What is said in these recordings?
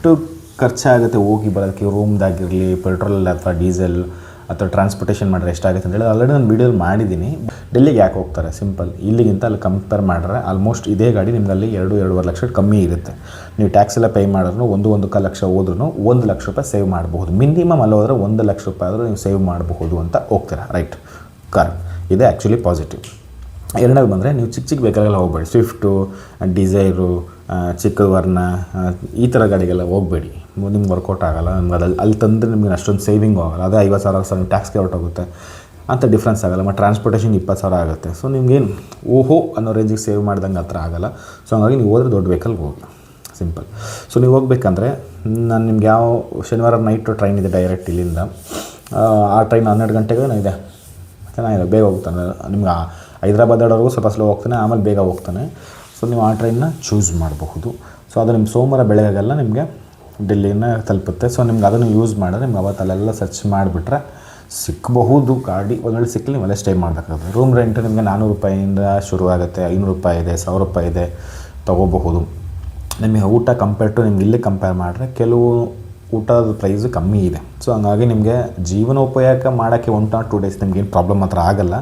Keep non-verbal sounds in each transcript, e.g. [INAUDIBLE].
ಎಷ್ಟು ಖರ್ಚಾಗುತ್ತೆ ಹೋಗಿ ಬರೋದಕ್ಕೆ ರೂಮ್ದಾಗಿರಲಿ ಪೆಟ್ರೋಲ್ ಅಥವಾ ಡೀಸೆಲ್ ಅಥವಾ ಟ್ರಾನ್ಸ್ಪೋರ್ಟೇಷನ್ ಮಾಡಿದ್ರೆ ಎಷ್ಟಾಗುತ್ತೆ ಅಂತ ಹೇಳಿ ಆಲ್ರೆಡಿ ನಾನು ವೀಡಿಯೋಲಿ ಮಾಡಿದ್ದೀನಿ. ಡೆಲ್ಲಿಗೆ ಯಾಕೆ ಹೋಗ್ತಾರೆ? ಸಿಂಪಲ್ ಇಲ್ಲಿಗಿಂತ ಅಲ್ಲಿ ಕಂಪೇರ್ ಮಾಡಿದ್ರೆ ಆಲ್ಮೋಸ್ಟ್ ಇದೇ ಗಾಡಿ ನಿಮ್ಗೆ ಅಲ್ಲಿ ಎರಡು, ಎರಡೂವರೆ ಲಕ್ಷ ಕಮ್ಮಿ ಇರುತ್ತೆ. ನೀವು ಟ್ಯಾಕ್ಸ್ ಎಲ್ಲ ಪೇ ಮಾಡಿದ್ರು ಒಂದು ಒಂದು ಕ ಲಕ್ಷ ಹೋದ್ರೂ ಒಂದು ಲಕ್ಷ ರೂಪಾಯಿ ಸೇವ್ ಮಾಡಬಹುದು. ಮಿನಿಮಮ್ ಅಲ್ಲಿ ಹೋದ್ರೆ ಒಂದು ಲಕ್ಷ ರೂಪಾಯಿ ಆದರೂ ನೀವು ಸೇವ್ ಮಾಡಬಹುದು ಅಂತ ಹೋಗ್ತೀರಾ? ರೈಟ್ ಕಾರ್ ಇದೇ ಆ್ಯಕ್ಚುಲಿ ಪಾಸಿಟಿವ್ ಎರಡನೇದು ಬಂದರೆ ನೀವು ಚಿಕ್ಕ ಚಿಕ್ಕ ವೆಹಿಕಲ್ಗೆಲ್ಲ ಹೋಗ್ಬೇಡಿ. ಸ್ವಿಫ್ಟು ಡಿಸೈರು ಚಿಕ್ಕ ವರ್ಣ ಈ ಥರ ಗಾಡಿಗೆಲ್ಲ ಹೋಗಬೇಡಿ. ನಿಮ್ಗೆ ವರ್ಕೌಟ್ ಆಗೋಲ್ಲ ನಿಮ್ಗೆ ಅದಲ್ಲಿ ಅಲ್ಲಿ ತಂದರೆ ನಿಮ್ಗೆ ಅಷ್ಟೊಂದು ಸೇವಿಂಗ್ ಆಗಲ್ಲ. ಅದೇ ಐವತ್ತು ಸಾವಿರ ಸಾವಿರ ಟ್ಯಾಕ್ಸ್ಗೆ ಹೊರಟೋಗುತ್ತೆ ಅಂತ ಡಿಫ್ರೆನ್ಸ್ ಆಗಲ್ಲ. ಮತ್ತು ಟ್ರಾನ್ಸ್ಪೋರ್ಟೇಷನ್ ಇಪ್ಪತ್ತು ಸಾವಿರ ಆಗುತ್ತೆ. ಸೊ ನಿಮ್ಗೇನು ಓಹೋ ಅನ್ನೋ ರೇಂಜಿಗೆ ಸೇವ್ ಮಾಡ್ದಂಗೆ ಹತ್ರ ಆಗಲ್ಲ. ಸೊ ಹಾಗಾಗಿ ನೀವು ಹೋದ್ರೆ ದೊಡ್ಡ ವೆಹಿಕಲ್ಗೆ ಹೋಗಿ. ಸಿಂಪಲ್ ಸೊ ನೀವು ಹೋಗ್ಬೇಕಂದ್ರೆ ನಾನು ನಿಮ್ಗೆ ಯಾವ ಶನಿವಾರ ನೈಟು ಟ್ರೈನ್ ಇದೆ ಡೈರೆಕ್ಟ್ ಇಲ್ಲಿಂದ. ಆ, ಟ್ರೈನ್ ಹನ್ನೆರಡು ಗಂಟೆಗೆ ಇದೆ ಚೆನ್ನಾಗಿದೆ. ಬೇಗ ಹೋಗ್ತಾನೆ. ನಿಮ್ಗೆ ಆಡೋರ್ಗೂ ಸ್ವಲ್ಪ ಸ್ಲೋ ಹೋಗ್ತಾನೆ. ಆಮೇಲೆ ಬೇಗ ಹೋಗ್ತಾನೆ. ಸೊ ನೀವು ಆ ಟ್ರೈನ್ನ ಚೂಸ್ ಮಾಡಬಹುದು. ಸೊ ಅದು ನಿಮ್ಮ ಸೋಮವಾರ ಬೆಳಗ್ಗೆಲ್ಲ, ನಿಮಗೆ ಡೆಲ್ಲಿನ ತಲುಪುತ್ತೆ. ಸೊ ನಿಮ್ಗೆ ಅದನ್ನು ಯೂಸ್ ಮಾಡಿದ್ರೆ ನಿಮ್ಗೆ ಅವತ್ತಲ್ಲೆಲ್ಲ ಸರ್ಚ್ ಮಾಡಿಬಿಟ್ರೆ ಸಿಕ್ಕಬಹುದು ಗಾಡಿ ಒಂದು ವೇಳೆ ಸಿಕ್ಕಲಿ ನೀವು ಅಲ್ಲೇ ಸ್ಟೇ ಮಾಡಬೇಕಾಗುತ್ತೆ. ರೂಮ್ ರೆಂಟ್ ನಿಮಗೆ ನಾನ್ನೂರು ರೂಪಾಯಿಂದ ಶುರು ಆಗುತ್ತೆ ಐನೂರು ರೂಪಾಯಿ ಇದೆ, ಸಾವಿರ ರೂಪಾಯಿ ಇದೆ, ತೊಗೋಬಹುದು. ನಿಮಗೆ ಊಟ ಕಂಪೇರ್ ಟು ನಿಮ್ಗೆ ಇಲ್ಲಿ ಕಂಪೇರ್ ಮಾಡಿದ್ರೆ ಕೆಲವು ಊಟದ ಪ್ರೈಸು ಕಮ್ಮಿ ಇದೆ. ಸೊ ಹಂಗಾಗಿ ನಿಮಗೆ ಜೀವನೋಪಯೋಗ ಮಾಡೋಕ್ಕೆ ಒನ್ ಟು ಟೂ ಡೇಸ್ ನಿಮ್ಗೇನು ಪ್ರಾಬ್ಲಮ್ ಹತ್ರ ಆಗಲ್ಲ.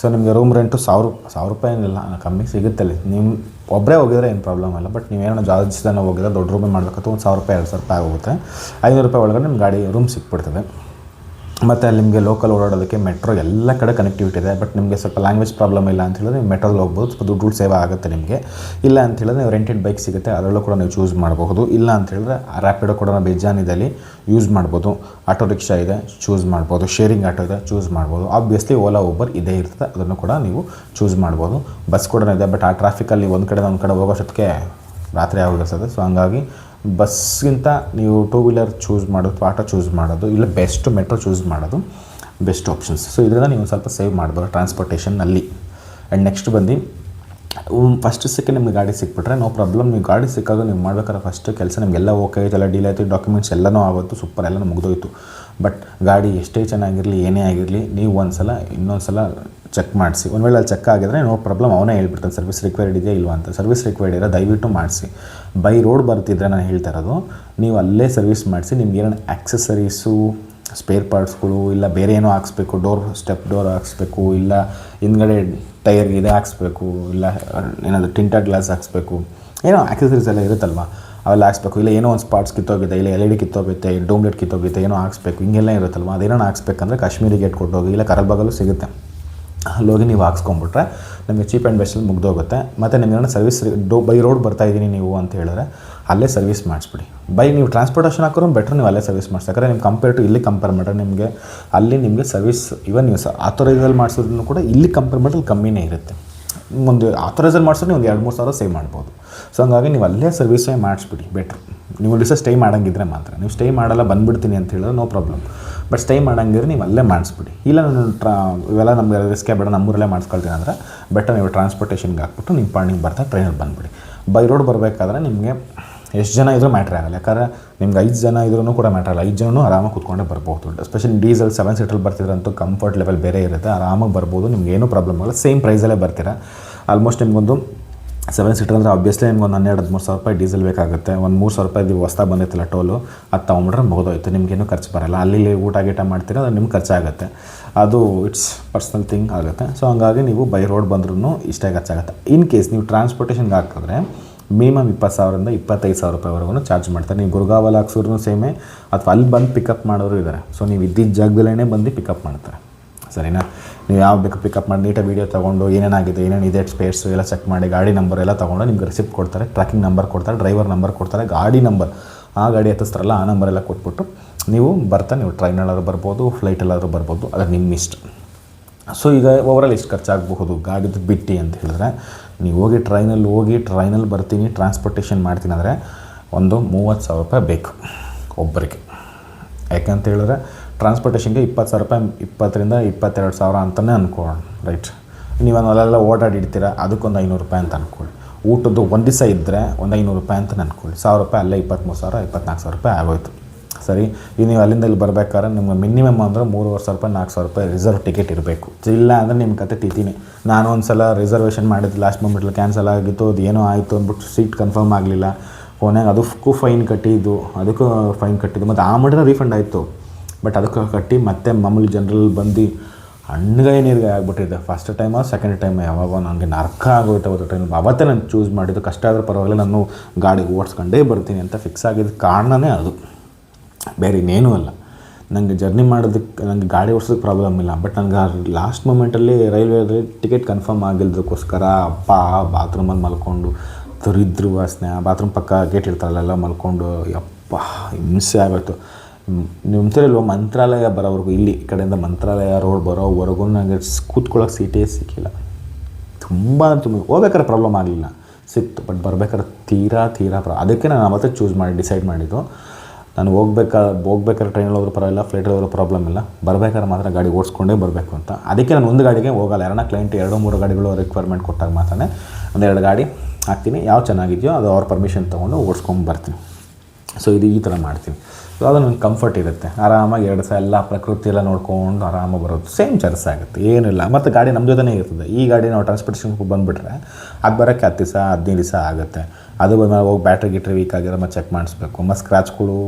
ಸೊ ನಿಮಗೆ ರೂಮ್ ರೆಂಟು ಸಾವಿರ ಸಾವಿರ ರೂಪಾಯಿ ಏನಿಲ್ಲ ಕಮ್ಮಿ ಸಿಗುತ್ತೆ ಅಲ್ಲಿ ನೀವು ಒಬ್ಬರೇ ಹೋಗಿದ್ರೆ ಏನು ಪ್ರಾಬ್ಲಮ್ ಇಲ್ಲ ಬಟ್ ನೀವೇನೋ ಜಾಸ್ತಿ ಜನ ಹೋಗಿದ್ರೆ ದೊಡ್ಡ ರೂಮೇ ಮಾಡಬೇಕಂತ ಒಂದು ಸಾವಿರ ರೂಪಾಯಿ, ಎರಡು ಸಾವಿರ ರೂಪಾಯಿ ಆಗುತ್ತೆ ಐನೂರು ರೂಪಾಯಿ ಒಳಗಡೆ ನಿಮ್ಮ ಗಾಡಿ ರೂಮ್ ಸಿಕ್ಬಿಡ್ತದೆ. ಮತ್ತು ಅಲ್ಲಿ ನಿಮಗೆ ಲೋಕಲ್ ಓಡಾಡೋದಕ್ಕೆ ಮೆಟ್ರೋ ಎಲ್ಲ ಕಡೆ ಕನೆಕ್ಟಿವಿಟಿ ಇದೆ. ಬಟ್ ನಿಮಗೆ ಸ್ವಲ್ಪ ಲ್ಯಾಂಗ್ವೇಜ್ ಪ್ರಾಬ್ಲಮ್ ಇಲ್ಲ ಅಂತ ಹೇಳಿದ್ರೆ ನೀವು ಮೆಟ್ರೋಲ್ಲಿ ಹೋಗ್ಬೋದು. ಸ್ವಲ್ಪ ದುಡ್ಡು ಸೇವ್ ಆಗುತ್ತೆ ನಿಮಗೆ. ಇಲ್ಲ ಅಂತ ಹೇಳಿದ್ರೆ ನೀವು ರೆಂಟೆಡ್ ಬೈಕ್ ಸಿಗುತ್ತೆ. ಅದರಲ್ಲೂ ಕೂಡ ನೀವು ಚೂಸ್ ಮಾಡಬಹುದು. ಇಲ್ಲ ಅಂತ ಹೇಳಿದ್ರೆ ರ್ಯಾಪಿಡೋ ಕೂಡ ಬೇಜಾನಿದೆ ಅಲ್ಲಿ ಯೂಸ್ ಮಾಡ್ಬೋದು. ಆಟೋ ರಿಕ್ಷಾ ಇದೆ ಚೂಸ್ ಮಾಡ್ಬೋದು. ಶೇರಿಂಗ್ ಆಟೋ ಇದೆ ಚೂಸ್ ಮಾಡ್ಬೋದು. ಆಬ್ವಿಯಸ್ಲಿ ಓಲಾ ಊಬರ್ ಇದೇ ಇರ್ತದೆ. ಅದನ್ನು ಕೂಡ ನೀವು ಚೂಸ್ ಮಾಡ್ಬೋದು. ಬಸ್ ಕೂಡ ಇದೆ. ಬಟ್ ಆ ಟ್ರಾಫಿಕಲ್ಲಿ ಒಂದು ಕಡೆ ಒಂದು ಕಡೆ ಹೋಗೋಷ್ಟೊತ್ತಿಗೆ ರಾತ್ರಿ ಆಗಿರ್ತದೆ ಸೊ ಹಂಗಾಗಿ ಬಸ್ಗಿಂತ ನೀವು ಟೂ ವೀಲರ್ ಚೂಸ್ ಮಾಡೋದು, ಆಟೋ ಚೂಸ್ ಮಾಡೋದು, ಇಲ್ಲ ಬೆಸ್ಟ್ ಮೆಟ್ರೋ ಚೂಸ್ ಮಾಡೋದು ಬೆಸ್ಟ್ ಆಪ್ಷನ್ಸ್ ಸೊ ಇದರಿಂದ ನೀವು ಸ್ವಲ್ಪ ಸೇವ್ ಮಾಡ್ಬೋದು ಟ್ರಾನ್ಸ್ಪೋರ್ಟೇಷನ್ನಲ್ಲಿ ಆ್ಯಂಡ್ ನೆಕ್ಸ್ಟ್ ಬಂದು ಫಸ್ಟ್ ಸೆಕೆಂಡ್ ನಿಮ್ಗೆ ಗಾಡಿ ಸಿಕ್ಬಿಟ್ರೆ ನೋ ಪ್ರಾಬ್ಲಮ್ ನೀವು ಗಾಡಿ ಸಿಕ್ಕಾಗ ನೀವು ಮಾಡ್ಬೇಕಾದ್ರೆ ಫಸ್ಟ್ ಕೆಲಸ ನಿಮಗೆಲ್ಲ ಓಕೆ ಆಯ್ತು ಡೀಲ್ ಆಯಿತು ಡಾಕ್ಯುಮೆಂಟ್ಸ್ ಎಲ್ಲನೂ ಆವತ್ತು ಸೂಪರ್ ಎಲ್ಲ ಮುಗಿದೋಯ್ತು. ಬಟ್ ಗಾಡಿ ಎಷ್ಟೇ ಚೆನ್ನಾಗಿರಲಿ, ಏನೇ ಆಗಿರಲಿ, ನೀವು ಒಂದು ಸಲ ಇನ್ನೊಂದು ಸಲ ಚೆಕ್ ಮಾಡಿಸಿ. ಒಂದು ವೇಳೆ ಅಲ್ಲಿ ಚೆಕ್ ಆಗಿದ್ರೆ ನೋ ಪ್ರಾಬ್ಲಮ್ ಅವನೇ ಹೇಳ್ಬಿಡ್ತಾನೆ ಸರ್ವಿಸ್ ರಿಕ್ವೈರ್ಡ್ ಇದೆಯಾ ಇಲ್ವಾ? ಅಂತ. ಸರ್ವಿಸ್ ರಿಕ್ವೈರ್ಡ್ ಇರೋ ದಯವಿಟ್ಟು ಮಾಡಿಸಿ. ಬೈ ರೋಡ್ ಬರ್ತಿದ್ರೆ ನಾನು ಹೇಳ್ತಾ ಇರೋದು, ನೀವು ಅಲ್ಲೇ ಸರ್ವಿಸ್ ಮಾಡಿಸಿ, ನಿಮ್ಗೆ ಏನೇನು ಆಕ್ಸೆಸರೀಸು ಸ್ಪೇರ್ ಪಾರ್ಟ್ಸ್ಗಳು ಇಲ್ಲ ಬೇರೆ ಏನೋ ಹಾಕ್ಸ್ಬೇಕು ಡೋರ್ ಸ್ಟೆಪ್ ಡೋರ್ ಹಾಕ್ಸ್ಬೇಕು, ಇಲ್ಲ ಹಿಂದ್ಗಡೆ ಟೈರ್ ಇದೆ ಹಾಕ್ಸ್ಬೇಕು, ಇಲ್ಲ ಏನಾದರೂ ಟಿಂಟರ್ ಗ್ಲಾಸ್ ಹಾಕ್ಸ್ಬೇಕು, ಏನೋ ಆಕ್ಸೆಸರೀಸ್ ಎಲ್ಲ ಇರುತ್ತಲ್ವ? ಅವೆಲ್ಲ ಹಾಕ್ಸ್ಬೇಕು. ಇಲ್ಲ ಏನೋ ಒಂದು ಸ್ಪಾಟ್ಸ್ ಕಿತ್ತೋಗುತ್ತೆ ಇಲ್ಲ ಎಲ್ ಇ ಡಿ ಕಿತ್ತೋಗುತ್ತೆ ಡೋಮ್ಲೆಟ್ ಕಿತ್ತೋಗುತ್ತೆ, ಏನೋ ಹಾಕ್ಸ್ಬೇಕು, ಹಿಂಗೆಲ್ಲ ಇರುತ್ತಲ್ವ? ಅದೇನೋ ಹಾಕ್ಸ್ಬೇಕಂದ್ರೆ ಕಾಶ್ಮೀರಿ ಗೇಟ್ ಕೊಟ್ಟೋಗಿ, ಇಲ್ಲ ಕರಲ್ಬಾಗಲ್ಲೂ ಸಿಗುತ್ತೆ. ಅಲ್ಲೋಗಿ ನೀವು ಹಾಕ್ಸ್ಕೊಂಬಿಟ್ರೆ ನಿಮಗೆ ಚೀಪ್ ಆ್ಯಂಡ್ ಬೆಸ್ಟಲ್ಲಿ ಮುಗ್ದೋಗುತ್ತೆ. ಮತ್ತು ನಿಮ್ಗೆ ಸರ್ವಿಸ್ ಡೋ ಬೈ ರೋಡ್ ಬರ್ತಾ ಇದ್ದೀನಿ ನೀವು ಅಂತ ಹೇಳಿದ್ರೆ ಅಲ್ಲೇ ಸರ್ವಿಸ್ ಮಾಡಿಸ್ಬಿಡಿ. ಬೈ ನೀವು ಟ್ರಾನ್ಸ್ಪೋರ್ಟೇಷನ್ ಹಾಕೋರು ಬೆಟ್ರ್ ನೀವು ಅಲ್ಲೇ ಸರ್ವಿಸ್ ಮಾಡಿಸ್ತಾರೆ. ನೀವು ಕಂಪೇರ್ ಟು ಇಲ್ಲಿ ಕಂಪೇರ್ ಮಾಡಿದ್ರೆ ನಿಮಗೆ ಅಲ್ಲಿ ನಿಮಗೆ ಸರ್ವಿಸ್ ಇವನ್ ನೀವು ಸ ಆಥೋರೈಸಲ್ಲಿ ಮಾಡಿಸೋದ್ರೂ ಕೂಡ ಇಲ್ಲಿ ಕಂಪೇರ್ ಮಾಡಿದ್ರೆ ಕಮ್ಮಿನೇ ಇರುತ್ತೆ. ಒಂದು ಆಥೋರೈಸಲ್ಲಿ ಮಾಡಿಸೋದು ನೀವು ಒಂದು ಎರಡು ಮೂರು ಸಾವಿರ ಸೇವ್ ಮಾಡ್ಬೋದು. ಸೊ ಹಂಗಾಗಿ ನೀವು ಅಲ್ಲೇ ಸರ್ವಿಸೇ ಮಾಡಿಸ್ಬಿಡಿ ಬೆಟ್ರ್ ನೀವು ಸ್ಟೇ ಮಾಡೋಂಗಿದ್ರೆ ಮಾತ್ರ. ನೀವು ಸ್ಟೇ ಮಾಡಲ್ಲ ಬಂದುಬಿಡ್ತೀನಿ ಅಂತ ಹೇಳಿದ್ರೆ ನೋ ಪ್ರಾಬ್ಲಮ್ ಬಟ್ ಸ್ಟೇ ಮಾಡಂಗಿದ್ರೆ ನೀವು ಅಲ್ಲೇ ಮಾಡಿಸ್ಬಿಡಿ. ಇಲ್ಲ ನಾನು ಟ್ರಾ, ಇವೆಲ್ಲ ನಮಗೆ ರಿಸ್ಕೇ ಬೇಡ, ನಮ್ಮೂರಲ್ಲೇ ಮಾಡಿಸ್ಕೊಳ್ತೀನಿ ಅಂದರೆ ಬೆಟರ್ ನೀವು ಟ್ರಾನ್ಸ್ಪೋರ್ಟೇಷನ್ಗೆ ಹಾಕ್ಬಿಟ್ಟು ನಿಮ್ಮ ಪಾಣಿಗೆ ಬರ್ತಾ ಟ್ರೈನಲ್ಲಿ ಬಂದುಬಿಡಿ. ಬೈ ರೋಡ್ ಬರಬೇಕಾದ್ರೆ ನಿಮಗೆ ಎಷ್ಟು ಜನ ಇದ್ರೂ ಮ್ಯಾಟ್ರ್ ಆಗಲ್ಲ. ಯಾಕಂದರೆ ನಿಮ್ಗೆ ಐದು ಜನ ಇದ್ರೂ ಕೂಡ ಮ್ಯಾಟ್ರ್ ಆಗಲ್ಲ. ಐದು ಜನನೂ ಆರಾಮಾಗಿ ಕೂತ್ಕೊಂಡೇ ಬರ್ಬೋದು. ಎಸ್ಪೆಷಲಿ ಡೀಸೆಲ್ ಸೆವೆನ್ ಸೀಟಲ್ಲಿ ಬರ್ತಿದ್ರಂತೂ ಕಂಫರ್ಟ್ ಲೆವೆಲ್ ಬೇರೆ ಇರುತ್ತೆ. ಆರಾಮಾಗಿ ಬರ್ಬೋದು, ನಿಮ್ಗೆ ಏನೂ ಪ್ರಾಬ್ಲಮ್ ಆಗಲ್ಲ. ಸೇಮ್ ಪ್ರೈಸಲ್ಲೇ ಬರ್ತೀರಾ. ಆಲ್ಮೋಸ್ಟ್ ನಿಮಗೊಂದು ಸೆವೆನ್ ಸೀಟರ್ ಅಂದರೆ ಆಬ್ವಿಯಸ್ಲಿ ನಿಮ್ಗೆ ಒಂದು ಹನ್ನೆರಡು, ಹದಿಮೂರು ಸಾವಿರ ರೂಪಾಯಿ ಡೀಸೆಲ್ ಬೇಕಾಗುತ್ತೆ. ಒಂದು ಮೂರು ಸಾವಿರ ರೂಪಾಯಿ ಹೊಸ್ತಾ ಬಂದಿತ್ತಲ್ಲ ಟೋಲು ಅದು ತೊಗೊಂಬಿಟ್ರೆ ಮುಗಿದೋಯ್ತು. ನಿಮಗೇನು ಖರ್ಚು ಬರಲ್ಲ. ಅಲ್ಲಿ ಊಟ ಗೀಟ ಮಾಡ್ತೀರ, ಅದು ನಿಮ್ಗೆ ಖರ್ಚಾಗುತ್ತೆ. ಅದು ಇಟ್ಸ್ ಪರ್ಸ್ನಲ್ ಥಿಂಗ್ ಆಗುತ್ತೆ. ಸೊ ಹಂಗಾಗಿ ನೀವು ಬೈ ರೋಡ್ ಬಂದ್ರೂ ಇಷ್ಟೇ ಖರ್ಚಾಗುತ್ತೆ. ಇನ್ ಕೇಸ್ ನೀವು ಟ್ರಾನ್ಸ್ಪೋರ್ಟೇಷನ್ಗೆ ಹಾಕಿದ್ರೆ ಮಿನಿಮಮ್ ಇಪ್ಪತ್ತು ಸಾವಿರದಿಂದ ಇಪ್ಪತ್ತೈದು ಸಾವಿರ ರೂಪಾಯಿವರೆಗೂ ಚಾರ್ಜ್ ಮಾಡ್ತಾರೆ. ನೀವು ಗುರುಗಾವಲ್ಲಿ ಹಾಕ್ಸಿದ್ರು ಸೇಮೇ ಅಥವಾ ಅಲ್ಲಿ ಬಂದು ಪಿಕಪ್ ಮಾಡೋರು ಇದ್ದಾರೆ ಸೊ ನೀವು ಇದ್ದಿದ್ದ ಜಾಗದಲ್ಲೇ ಬಂದು ಪಿಕಪ್ ಮಾಡ್ತಾರೆ. ಸರಿನಾ? ನೀವು ಯಾವ ಬೇಕು ಪಿಕಪ್ ಮಾಡಿ, ನೀಟಾಗಿ ವೀಡಿಯೋ ತೊಗೊಂಡು, ಏನೇನಾಗಿದೆ, ಏನೇನಿದೆ ಸ್ಪೇರ್ಸು ಎಲ್ಲ ಚೆಕ್ ಮಾಡಿ, ಗಾಡಿ ನಂಬರ್ ಎಲ್ಲ ತೊಗೊಂಡು ನಿಮ್ಗೆ ರಿಸಿಪ್ಟ್ ಕೊಡ್ತಾರೆ ಟ್ರ್ಯಾಕಿಂಗ್ ನಂಬರ್ ಕೊಡ್ತಾರೆ ಡ್ರೈವರ್ ನಂಬರ್ ಕೊಡ್ತಾರೆ, ಗಾಡಿ ನಂಬರ್ ಆ ಗಾಡಿ ಹತ್ತಿಸ್ತಾರಲ್ಲ, ಆ ನಂಬರ್ ಎಲ್ಲ ಕೊಟ್ಬಿಟ್ಟು ನೀವು ಬರ್ತಾ, ನೀವು ಟ್ರೈನಲ್ಲಾದ್ರೂ ಬರ್ಬೋದು ಫ್ಲೈಟಲ್ಲಾದರೂ ಬರ್ಬೋದು, ಅದು ನಿಮ್ಮ ಇಷ್ಟ. ಸೊ ಈಗ ಓವರಾಲ್ ಎಷ್ಟು ಖರ್ಚಾಗಬಹುದು, ಗಾಡಿದು ಬಿಟ್ಟು ಅಂತ ಹೇಳಿದ್ರೆ, ನೀವು ಹೋಗಿ ಟ್ರೈನಲ್ಲಿ ಹೋಗಿ ಟ್ರೈನಲ್ಲಿ ಬರ್ತೀನಿ ಟ್ರಾನ್ಸ್ಪೋರ್ಟೇಷನ್ ಮಾಡ್ತೀನಿ ಅಂದರೆ ಒಂದು ಮೂವತ್ತು ಸಾವಿರ ರೂಪಾಯಿ ಬೇಕು ಒಬ್ಬರಿಗೆ. ಯಾಕಂತ ಹೇಳಿದ್ರೆ ಟ್ರಾನ್ಸ್ಪೋರ್ಟೇಷನ್ಗೆ ಇಪ್ಪತ್ತು ಸಾವಿರ ರೂಪಾಯಿ, ಇಪ್ಪತ್ತರಿಂದ ಇಪ್ಪತ್ತೆರಡು ಸಾವಿರ ಅಂತಲೇ ಅಂದ್ಕೊಳ್ಳೋಣ ರೈಟ್ ನೀವು ಅಲ್ಲೆಲ್ಲ ಓಡಾಡಿರ್ತೀರ ಅದಕ್ಕೊಂದು ಐನೂರು ರೂಪಾಯಿ ಅಂತ ಅಂದ್ಕೊಳ್ಳಿ ಊಟದ್ದು ಒಂದು ದಿವಸ ಇದ್ದರೆ ಒಂದು ಐನೂರು ರೂಪಾಯಿ ಅಂತ ಅಂದ್ಕೊಳ್ಳಿ ಸಾವಿರ ರೂಪಾಯಿ ಅಲ್ಲೇ ಇಪ್ಪತ್ತ್ಮೂರು ಸಾವಿರ, ಇಪ್ಪತ್ನಾಲ್ಕು ಸಾವಿರ ರೂಪಾಯಿ ಆಗೋಯ್ತು. ಸರಿ? ಈಗ ನೀವು ಅಲ್ಲಿಂದ ಇಲ್ಲಿ ಬರಬೇಕಾದ್ರೆ ನಿಮ್ಗೆ ಮಿನಿಮಮ್ ಅಂದರೆ ಮೂರುವರೆ ಸಾವಿರ ರೂಪಾಯಿ, ನಾಲ್ಕು ಸಾವಿರ ರೂಪಾಯಿ ರಿಸರ್ವ್ ಟಿಕೆಟ್ ಇರಬೇಕು. ಇಲ್ಲ ಅಂದರೆ ನಿಮ್ಮ ಕತೆ ತಿತೀನಿ ನಾನು ಒಂದು ಸಲ ರಿಸರ್ವೇಷನ್ ಮಾಡಿದ್ದು ಲಾಸ್ಟ್ ಮೂಮೆಂಟಲ್ಲಿ ಕ್ಯಾನ್ಸಲ್ ಆಗಿತ್ತು, ಅದು ಏನೋ ಆಯಿತು ಅಂದ್ಬಿಟ್ಟು ಸೀಟ್ ಕನ್ಫರ್ಮ್ ಆಗಲಿಲ್ಲ. ಫೋನಾಗ ಅದಕ್ಕೂ ಫೈನ್ ಕಟ್ಟಿದ್ದು, ಅದಕ್ಕೂ ಫೈನ್ ಕಟ್ಟಿದ್ದು. ಮತ್ತು ಆ ಮಟ್ಟದ ರೀಫಂಡ್ ಆಯಿತು. ಬಟ್ ಅದಕ್ಕೆ ಕಟ್ಟಿ ಮತ್ತೆ ಮಾಮೂಲಿ ಜನರಲ್ ಬಂದು ಹಣ್ಣುಗಾಯಿ ನೀರುಗಾಯಿ ಆಗಿಬಿಟ್ಟಿದೆ. ಫಸ್ಟ್ ಟೈಮ ಸೆಕೆಂಡ್ ಟೈಮ್ ಯಾವಾಗ ನನಗೆ ನರ್ಕ ಆಗೋಯ್ತು ಅವತ್ತು ಟೈಮ್ ಅವತ್ತೇ ನಾನು ಚೂಸ್ ಮಾಡಿದ್ದು, ಕಷ್ಟ ಆದರೂ ಪರವಾಗಿಲ್ಲ, ನಾನು ಗಾಡಿಗೆ ಓಡಿಸ್ಕೊಂಡೇ ಬರ್ತೀನಿ ಅಂತ ಫಿಕ್ಸ್ ಆಗಿದ್ದ ಕಾರಣನೇ ಅದು. ಬೇರೆ ಇನ್ನೇನೂ ಅಲ್ಲ. ನನಗೆ ಜರ್ನಿ ಮಾಡೋದಕ್ಕೆ ನನಗೆ ಗಾಡಿ ಓಡಿಸೋದಕ್ಕೆ ಪ್ರಾಬ್ಲಮ್ ಇಲ್ಲ. ಬಟ್ ನನಗೆ ಲಾಸ್ಟ್ ಮೂಮೆಂಟಲ್ಲಿ ರೈಲ್ವೆ ಟಿಕೆಟ್ ಕನ್ಫರ್ಮ್ ಆಗಿಲ್ಲದಕ್ಕೋಸ್ಕರ ಅಪ್ಪ ಬಾತ್ರೂಮಲ್ಲಿ ಮಲ್ಕೊಂಡು ತುರಿದ್ರು ವಾಸನೆ ಬಾತ್ರೂಮ್ ಪಕ್ಕ ಗೇಟ್ ಇರ್ತಾರಲ್ಲ ಮಲ್ಕೊಂಡು, ಯಪ್ಪ, ಹಿಂಸೆ ಆಗೋಯ್ತು. ನಿಮ್ತಿರಲ್ವ ಮಂತ್ರಾಲಯ ಬರೋವರೆಗೂ, ಇಲ್ಲಿ ಕಡೆಯಿಂದ ಮಂತ್ರಾಲಯ ರೋಡ್ ಬರೋವರೆಗೂ ನನಗೆ ಕೂತ್ಕೊಳ್ಳೋಕೆ ಸೀಟೇ ಸಿಕ್ಕಿಲ್ಲ. ತುಂಬ ತುಂಬ, ಹೋಗ್ಬೇಕಾದ್ರೆ ಪ್ರಾಬ್ಲಮ್ ಆಗಲಿಲ್ಲ. ಸಿಕ್ತು ಬಟ್ ಬರ್ಬೇಕಾದ್ರೆ ತೀರಾ ತೀರಾ ಪ್ರಾ ಅದಕ್ಕೆ ನಾನು ಅವತ್ತೇ ಚೂಸ್ ಮಾಡಿ ಡಿಸೈಡ್ ಮಾಡಿದ್ದು. ನಾನು ಹೋಗ್ಬೇಕಾ, ಹೋಗ್ಬೇಕಾದ್ರೆ ಟ್ರೈನಲ್ಲಿ ಹೋದ್ರೂ ಪರವಾಗಿಲ್ಲ ಫ್ಲೈಟಲ್ಲಿ ಹೋದ್ರೂ ಪ್ರಾಬ್ಲಮ್ ಇಲ್ಲ. ಬರಬೇಕಾದ್ರೆ ಮಾತ್ರ ಗಾಡಿ ಓಡಿಸ್ಕೊಂಡೇ ಬರಬೇಕು ಅಂತ. ಅದಕ್ಕೆ ನಾನು ಒಂದು ಗಾಡಿಗೆ ಹೋಗಲ್ಲ. ಎರಡನೇ ಕ್ಲೈಂಟ್ ಎರಡು, ಮೂರು ಗಾಡಿಗಳು ರಿಕ್ವೈರ್ಮೆಂಟ್ ಕೊಟ್ಟಾಗ ಮಾತ್ರ ಒಂದೆರಡು ಗಾಡಿ ಹಾಕ್ತೀನಿ. ಯಾವ ಚೆನ್ನಾಗಿದೆಯೋ ಅದು ಅವ್ರ ಪರ್ಮಿಷನ್ ತೊಗೊಂಡು ಓಡಿಸ್ಕೊಂಡು ಬರ್ತೀನಿ. ಸೊ ಇದು ಈ ಥರ ಮಾಡ್ತೀನಿ. ಸೊ ಅದು ನನಗೆ ಕಂಫರ್ಟ್ ಇರುತ್ತೆ. ಆರಾಮಾಗಿ ಎರಡು ಸಹ ಎಲ್ಲ ಪ್ರಕೃತಿ ಎಲ್ಲ ನೋಡ್ಕೊಂಡು ಆರಾಮಾಗಿ ಬರೋದು. ಸೇಮ್ ಚರ್ಸ್ ಆಗುತ್ತೆ. ಏನಿಲ್ಲ ಮತ್ತು ಗಾಡಿ ನಮ್ಮ ಜೊತೆನೇ ಇರ್ತದೆ. ಈ ಗಾಡಿ ನಾವು ಟ್ರಾನ್ಸ್ಪೋರ್ಟೇಷನ್ಗೆ ಬಂದುಬಿಟ್ರೆ ಅದು ಬರೋಕ್ಕೆ ಹತ್ತು ದಿವಸ, ಹದಿನೈದು ದಿವಸ ಆಗುತ್ತೆ. ಅದು ಬಂದಾಗ ಹೋಗಿ ಬ್ಯಾಟ್ರಿ ಗಿಟ್ರಿ ವೀಕ್ ಆಗಿರೋ ಮತ್ತು ಚೆಕ್ ಮಾಡಿಸ್ಬೇಕು. ಮತ್ತು ಸ್ಕ್ರಾಚ್ಗಳು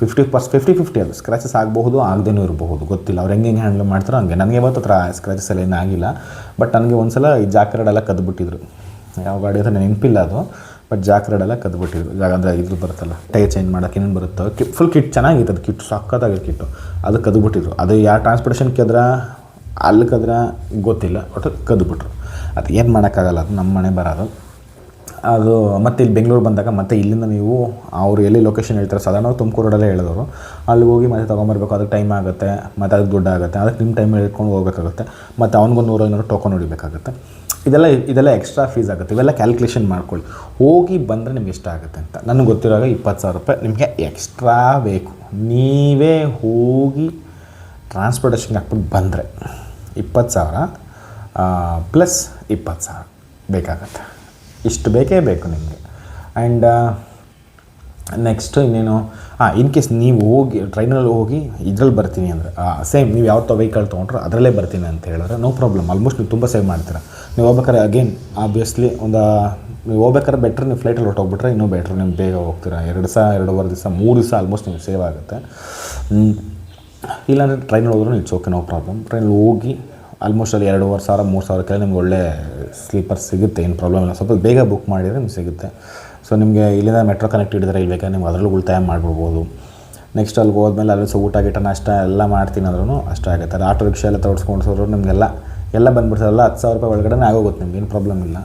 ಫಿಫ್ಟಿ ಪರ್ಸ್ ಫಿಫ್ಟಿ ಫಿಫ್ಟಿ ಅದು. ಸ್ಕ್ರಾಚಸ್ ಆಗಬಹುದು, ಆಗದೇನೂ ಇರಬಹುದು. ಗೊತ್ತಿಲ್ಲ. ಅವ್ರು ಹೆಂಗೆ ಹೆಂಗೆ ಹ್ಯಾಂಡಲ್ ಮಾಡ್ತಾರೋ ಹಂಗೆ. ನನಗೆ ಮತ್ತು ಹತ್ರ ಸ್ಕ್ರ್ಯಾಚಸ್ ಎಲ್ಲ ಆಗಿಲ್ಲ ಬಟ್ ನನಗೆ ಒಂದು ಸಲ ಈ ಜಾಕರಡೆಲ್ಲ ಕದ್ದುಬಿಟ್ಟಿದ್ರು ಯಾವ ಗಾಡಿ ಹತ್ರ ನೆನಪಿಲ್ಲ ಅದು. ಬಟ್ ಜಾಕ್ರೆಡೆಲ್ಲ ಕದ್ಬಿಟ್ಟಿದ್ರು ಜಾಗ ಅಂದರೆ ಇದು ಬರುತ್ತಲ್ಲ ಟೈರ್ ಚೇಂಜ್ ಮಾಡೋಕೆ ಏನೇನು ಬರುತ್ತೋ ಕಿ ಫುಲ್ ಕಿಟ್ ಚೆನ್ನಾಗಿತ್ತು ಅದು ಕಿಟ್ ಸಕ್ಕತ್ತಾಗಿ ಕಿಟ್ಟು ಅದು ಕದ್ಬಿಟ್ಟಿದ್ರು ಅದು ಯಾವ ಟ್ರಾನ್ಸ್ಪೋರ್ಟೇಷನ್ ಕದ್ರ, ಅಲ್ಲಿ ಕದ್ರ ಗೊತ್ತಿಲ್ಲ ಒಟ್ಟು ಕದ್ಬಿಟ್ರು ಅದು ಏನು ಮಾಡೋಕ್ಕಾಗಲ್ಲ, ಅದು ನಮ್ಮ ಮನೆ ಬರೋದು. ಅದು ಮತ್ತೆ ಇಲ್ಲಿ ಬೆಂಗಳೂರು ಬಂದಾಗ ಮತ್ತೆ ಇಲ್ಲಿಂದ ನೀವು ಅವರು ಎಲ್ಲಿ ಲೊಕೇಶನ್ ಹೇಳ್ತಾರೆ, ಸಾಧಾರಣ ತುಮಕೂರು ರೋಡಲ್ಲೇ ಹೇಳಿದವರು ಅಲ್ಲಿಗೆ ಹೋಗಿ ಮತ್ತೆ ತೊಗೊಂಬರ್ಬೇಕು, ಅದಕ್ಕೆ ಟೈಮ್ ಆಗುತ್ತೆ, ಮತ್ತು ಅದಕ್ಕೆ ದುಡ್ಡು ಆಗುತ್ತೆ, ಅದಕ್ಕೆ ನಿಮ್ಮ ಟೈಮ್ ಹೇಳ್ಕೊಂಡು ಹೋಗ್ಬೇಕಾಗುತ್ತೆ, ಮತ್ತು ಅವ್ನಿಗೊಂದು ನೂರೈನೂರು ಟೋಕನ್ ಹೊಡಿಬೇಕಾಗುತ್ತೆ. ಇದೆಲ್ಲ ಇದೆಲ್ಲ ಎಕ್ಸ್ಟ್ರಾ ಫೀಸ್ ಆಗುತ್ತೆ. ಇವೆಲ್ಲ ಕ್ಯಾಲ್ಕುಲೇಷನ್ ಮಾಡ್ಕೊಳ್ಳಿ. ಹೋಗಿ ಬಂದರೆ ನಿಮ್ಗೆ ಇಷ್ಟ ಆಗುತ್ತೆ ಅಂತ. ನನಗೆ ಗೊತ್ತಿರೋವಾಗ ಇಪ್ಪತ್ತು ಸಾವಿರ ರೂಪಾಯಿ ನಿಮಗೆ ಎಕ್ಸ್ಟ್ರಾ ಬೇಕು. ನೀವೇ ಹೋಗಿ ಟ್ರಾನ್ಸ್ಪೋರ್ಟೇಷನ್ಗೆ ಹಾಕ್ಬಿಟ್ಟು ಬಂದರೆ ಇಪ್ಪತ್ತು ಸಾವಿರ ಪ್ಲಸ್ ಇಪ್ಪತ್ತು ಸಾವಿರ ಬೇಕಾಗತ್ತೆ. ಇಷ್ಟು ಬೇಕೇ ಬೇಕು ನಿಮಗೆ. ಆ್ಯಂಡ್ ನೆಕ್ಸ್ಟು ಇನ್ನೇನು ಹಾಂ ಇನ್ ಕೇಸ್ ನೀವು ಹೋಗಿ ಟ್ರೈನಲ್ಲಿ ಹೋಗಿ, ಇದ್ರಲ್ಲಿ ಬರ್ತೀನಿ ಅಂದರೆ ಸೇಮ್ ನೀವು ಯಾವ ವೆಹಿಕಲ್ ತೊಗೊಂಡ್ರೆ ಅದರಲ್ಲೇ ಬರ್ತೀನಿ ಅಂತ ಹೇಳಿದ್ರೆ ನೋ ಪ್ರಾಬ್ಲಮ್ ಆಲ್ಮೋಸ್ಟ್ ನೀವು ತುಂಬ ಸೇವ್ ಮಾಡ್ತೀರಾ. ನೀವು ಹೋಗ್ಬೇಕಾದ್ರೆ ಅಗೇನ್ ಆಬ್ವಿಯಸ್ಲಿ ಒಂದು, ನೀವು ಹೋಗ್ಬೇಕಾದ್ರೆ ಬೆಟ್ರ್ ನೀವು ಫ್ಲೈಟಲ್ಲಿ ಹೊರಟೋಗ್ಬಿಟ್ರೆ ಇನ್ನೂ ಬೆಟ್ರ್ ನೀವು ಬೇಗ ಹೋಗ್ತೀರಾ. ಎರಡು ದಿವಸ ಎರಡೂವರೆ ದಿವಸ, ಮೂರು ದಿವಸ ಆಲ್ಮೋಸ್ಟ್ ನೀವು ಸೇವ್ ಆಗುತ್ತೆ. ಇಲ್ಲಾಂದರೆ ಟ್ರೈನಲ್ಲಿ ಹೋದ್ರೂ ಇಟ್ಸ್ ಓಕೆ ನೋ ಪ್ರಾಬ್ಲಮ್ ಟ್ರೈನಲ್ಲಿ ಹೋಗಿ ಆಲ್ಮೋಸ್ಟ್ ಅಲ್ಲಿ ಎರಡೂವರೆ ಸಾವಿರ, ಮೂರು ಸಾವಿರಕ್ಕೆಲ್ಲ ನಿಮ್ಗೆ ಒಳ್ಳೆ ಸ್ಲೀಪರ್ ಸಿಗುತ್ತೆ, ಏನು ಪ್ರಾಬ್ಲಮ್ ಇಲ್ಲ. ಸ್ವಲ್ಪ ಬೇಗ ಬುಕ್ ಮಾಡಿದರೆ ನಿಮ್ಗೆ ಸಿಗುತ್ತೆ. ಸೊ ನಿಮಗೆ ಇಲ್ಲಿಂದ ಮೆಟ್ರೋ ಕನೆಕ್ಟ್ ಹಿಡಿದ್ರೆ ಇಲ್ಲಿ ಬೇಕಾದ್ರೆ ನಿಮ್ಗೆ ಅದರಲ್ಲೂ ಉಳಿತಾಯ ಮಾಡ್ಬಿಡ್ಬೋದು ನೆಕ್ಸ್ಟ್ ಅಲ್ಲಿಗೆ ಹೋದ್ಮೇಲೆ ಅಲ್ಲಿ ಸೊ ಊಟ ಗೀಟ ನಾಷ್ಟ ಎಲ್ಲ ಮಾಡ್ತೀನಿ ಅಂದ್ರೂ ಅಷ್ಟೇ ಆಗುತ್ತೆ. ಆಟೋ ರಿಕ್ಷಾ ಎಲ್ಲ ತೋರಿಸ್ಕೊಂಡು ನಿಮಗೆಲ್ಲ ಎಲ್ಲ ಬಂದ್ಬಿಡ್ತದಲ್ಲ ಹತ್ತು ಸಾವಿರ ರೂಪಾಯಿ ಒಳಗಡೆ ಆಗೋಗುತ್ತೆ ನಿಮ್ಗೆ, ಏನು ಪ್ರಾಬ್ಲಮ್ ಇಲ್ಲ.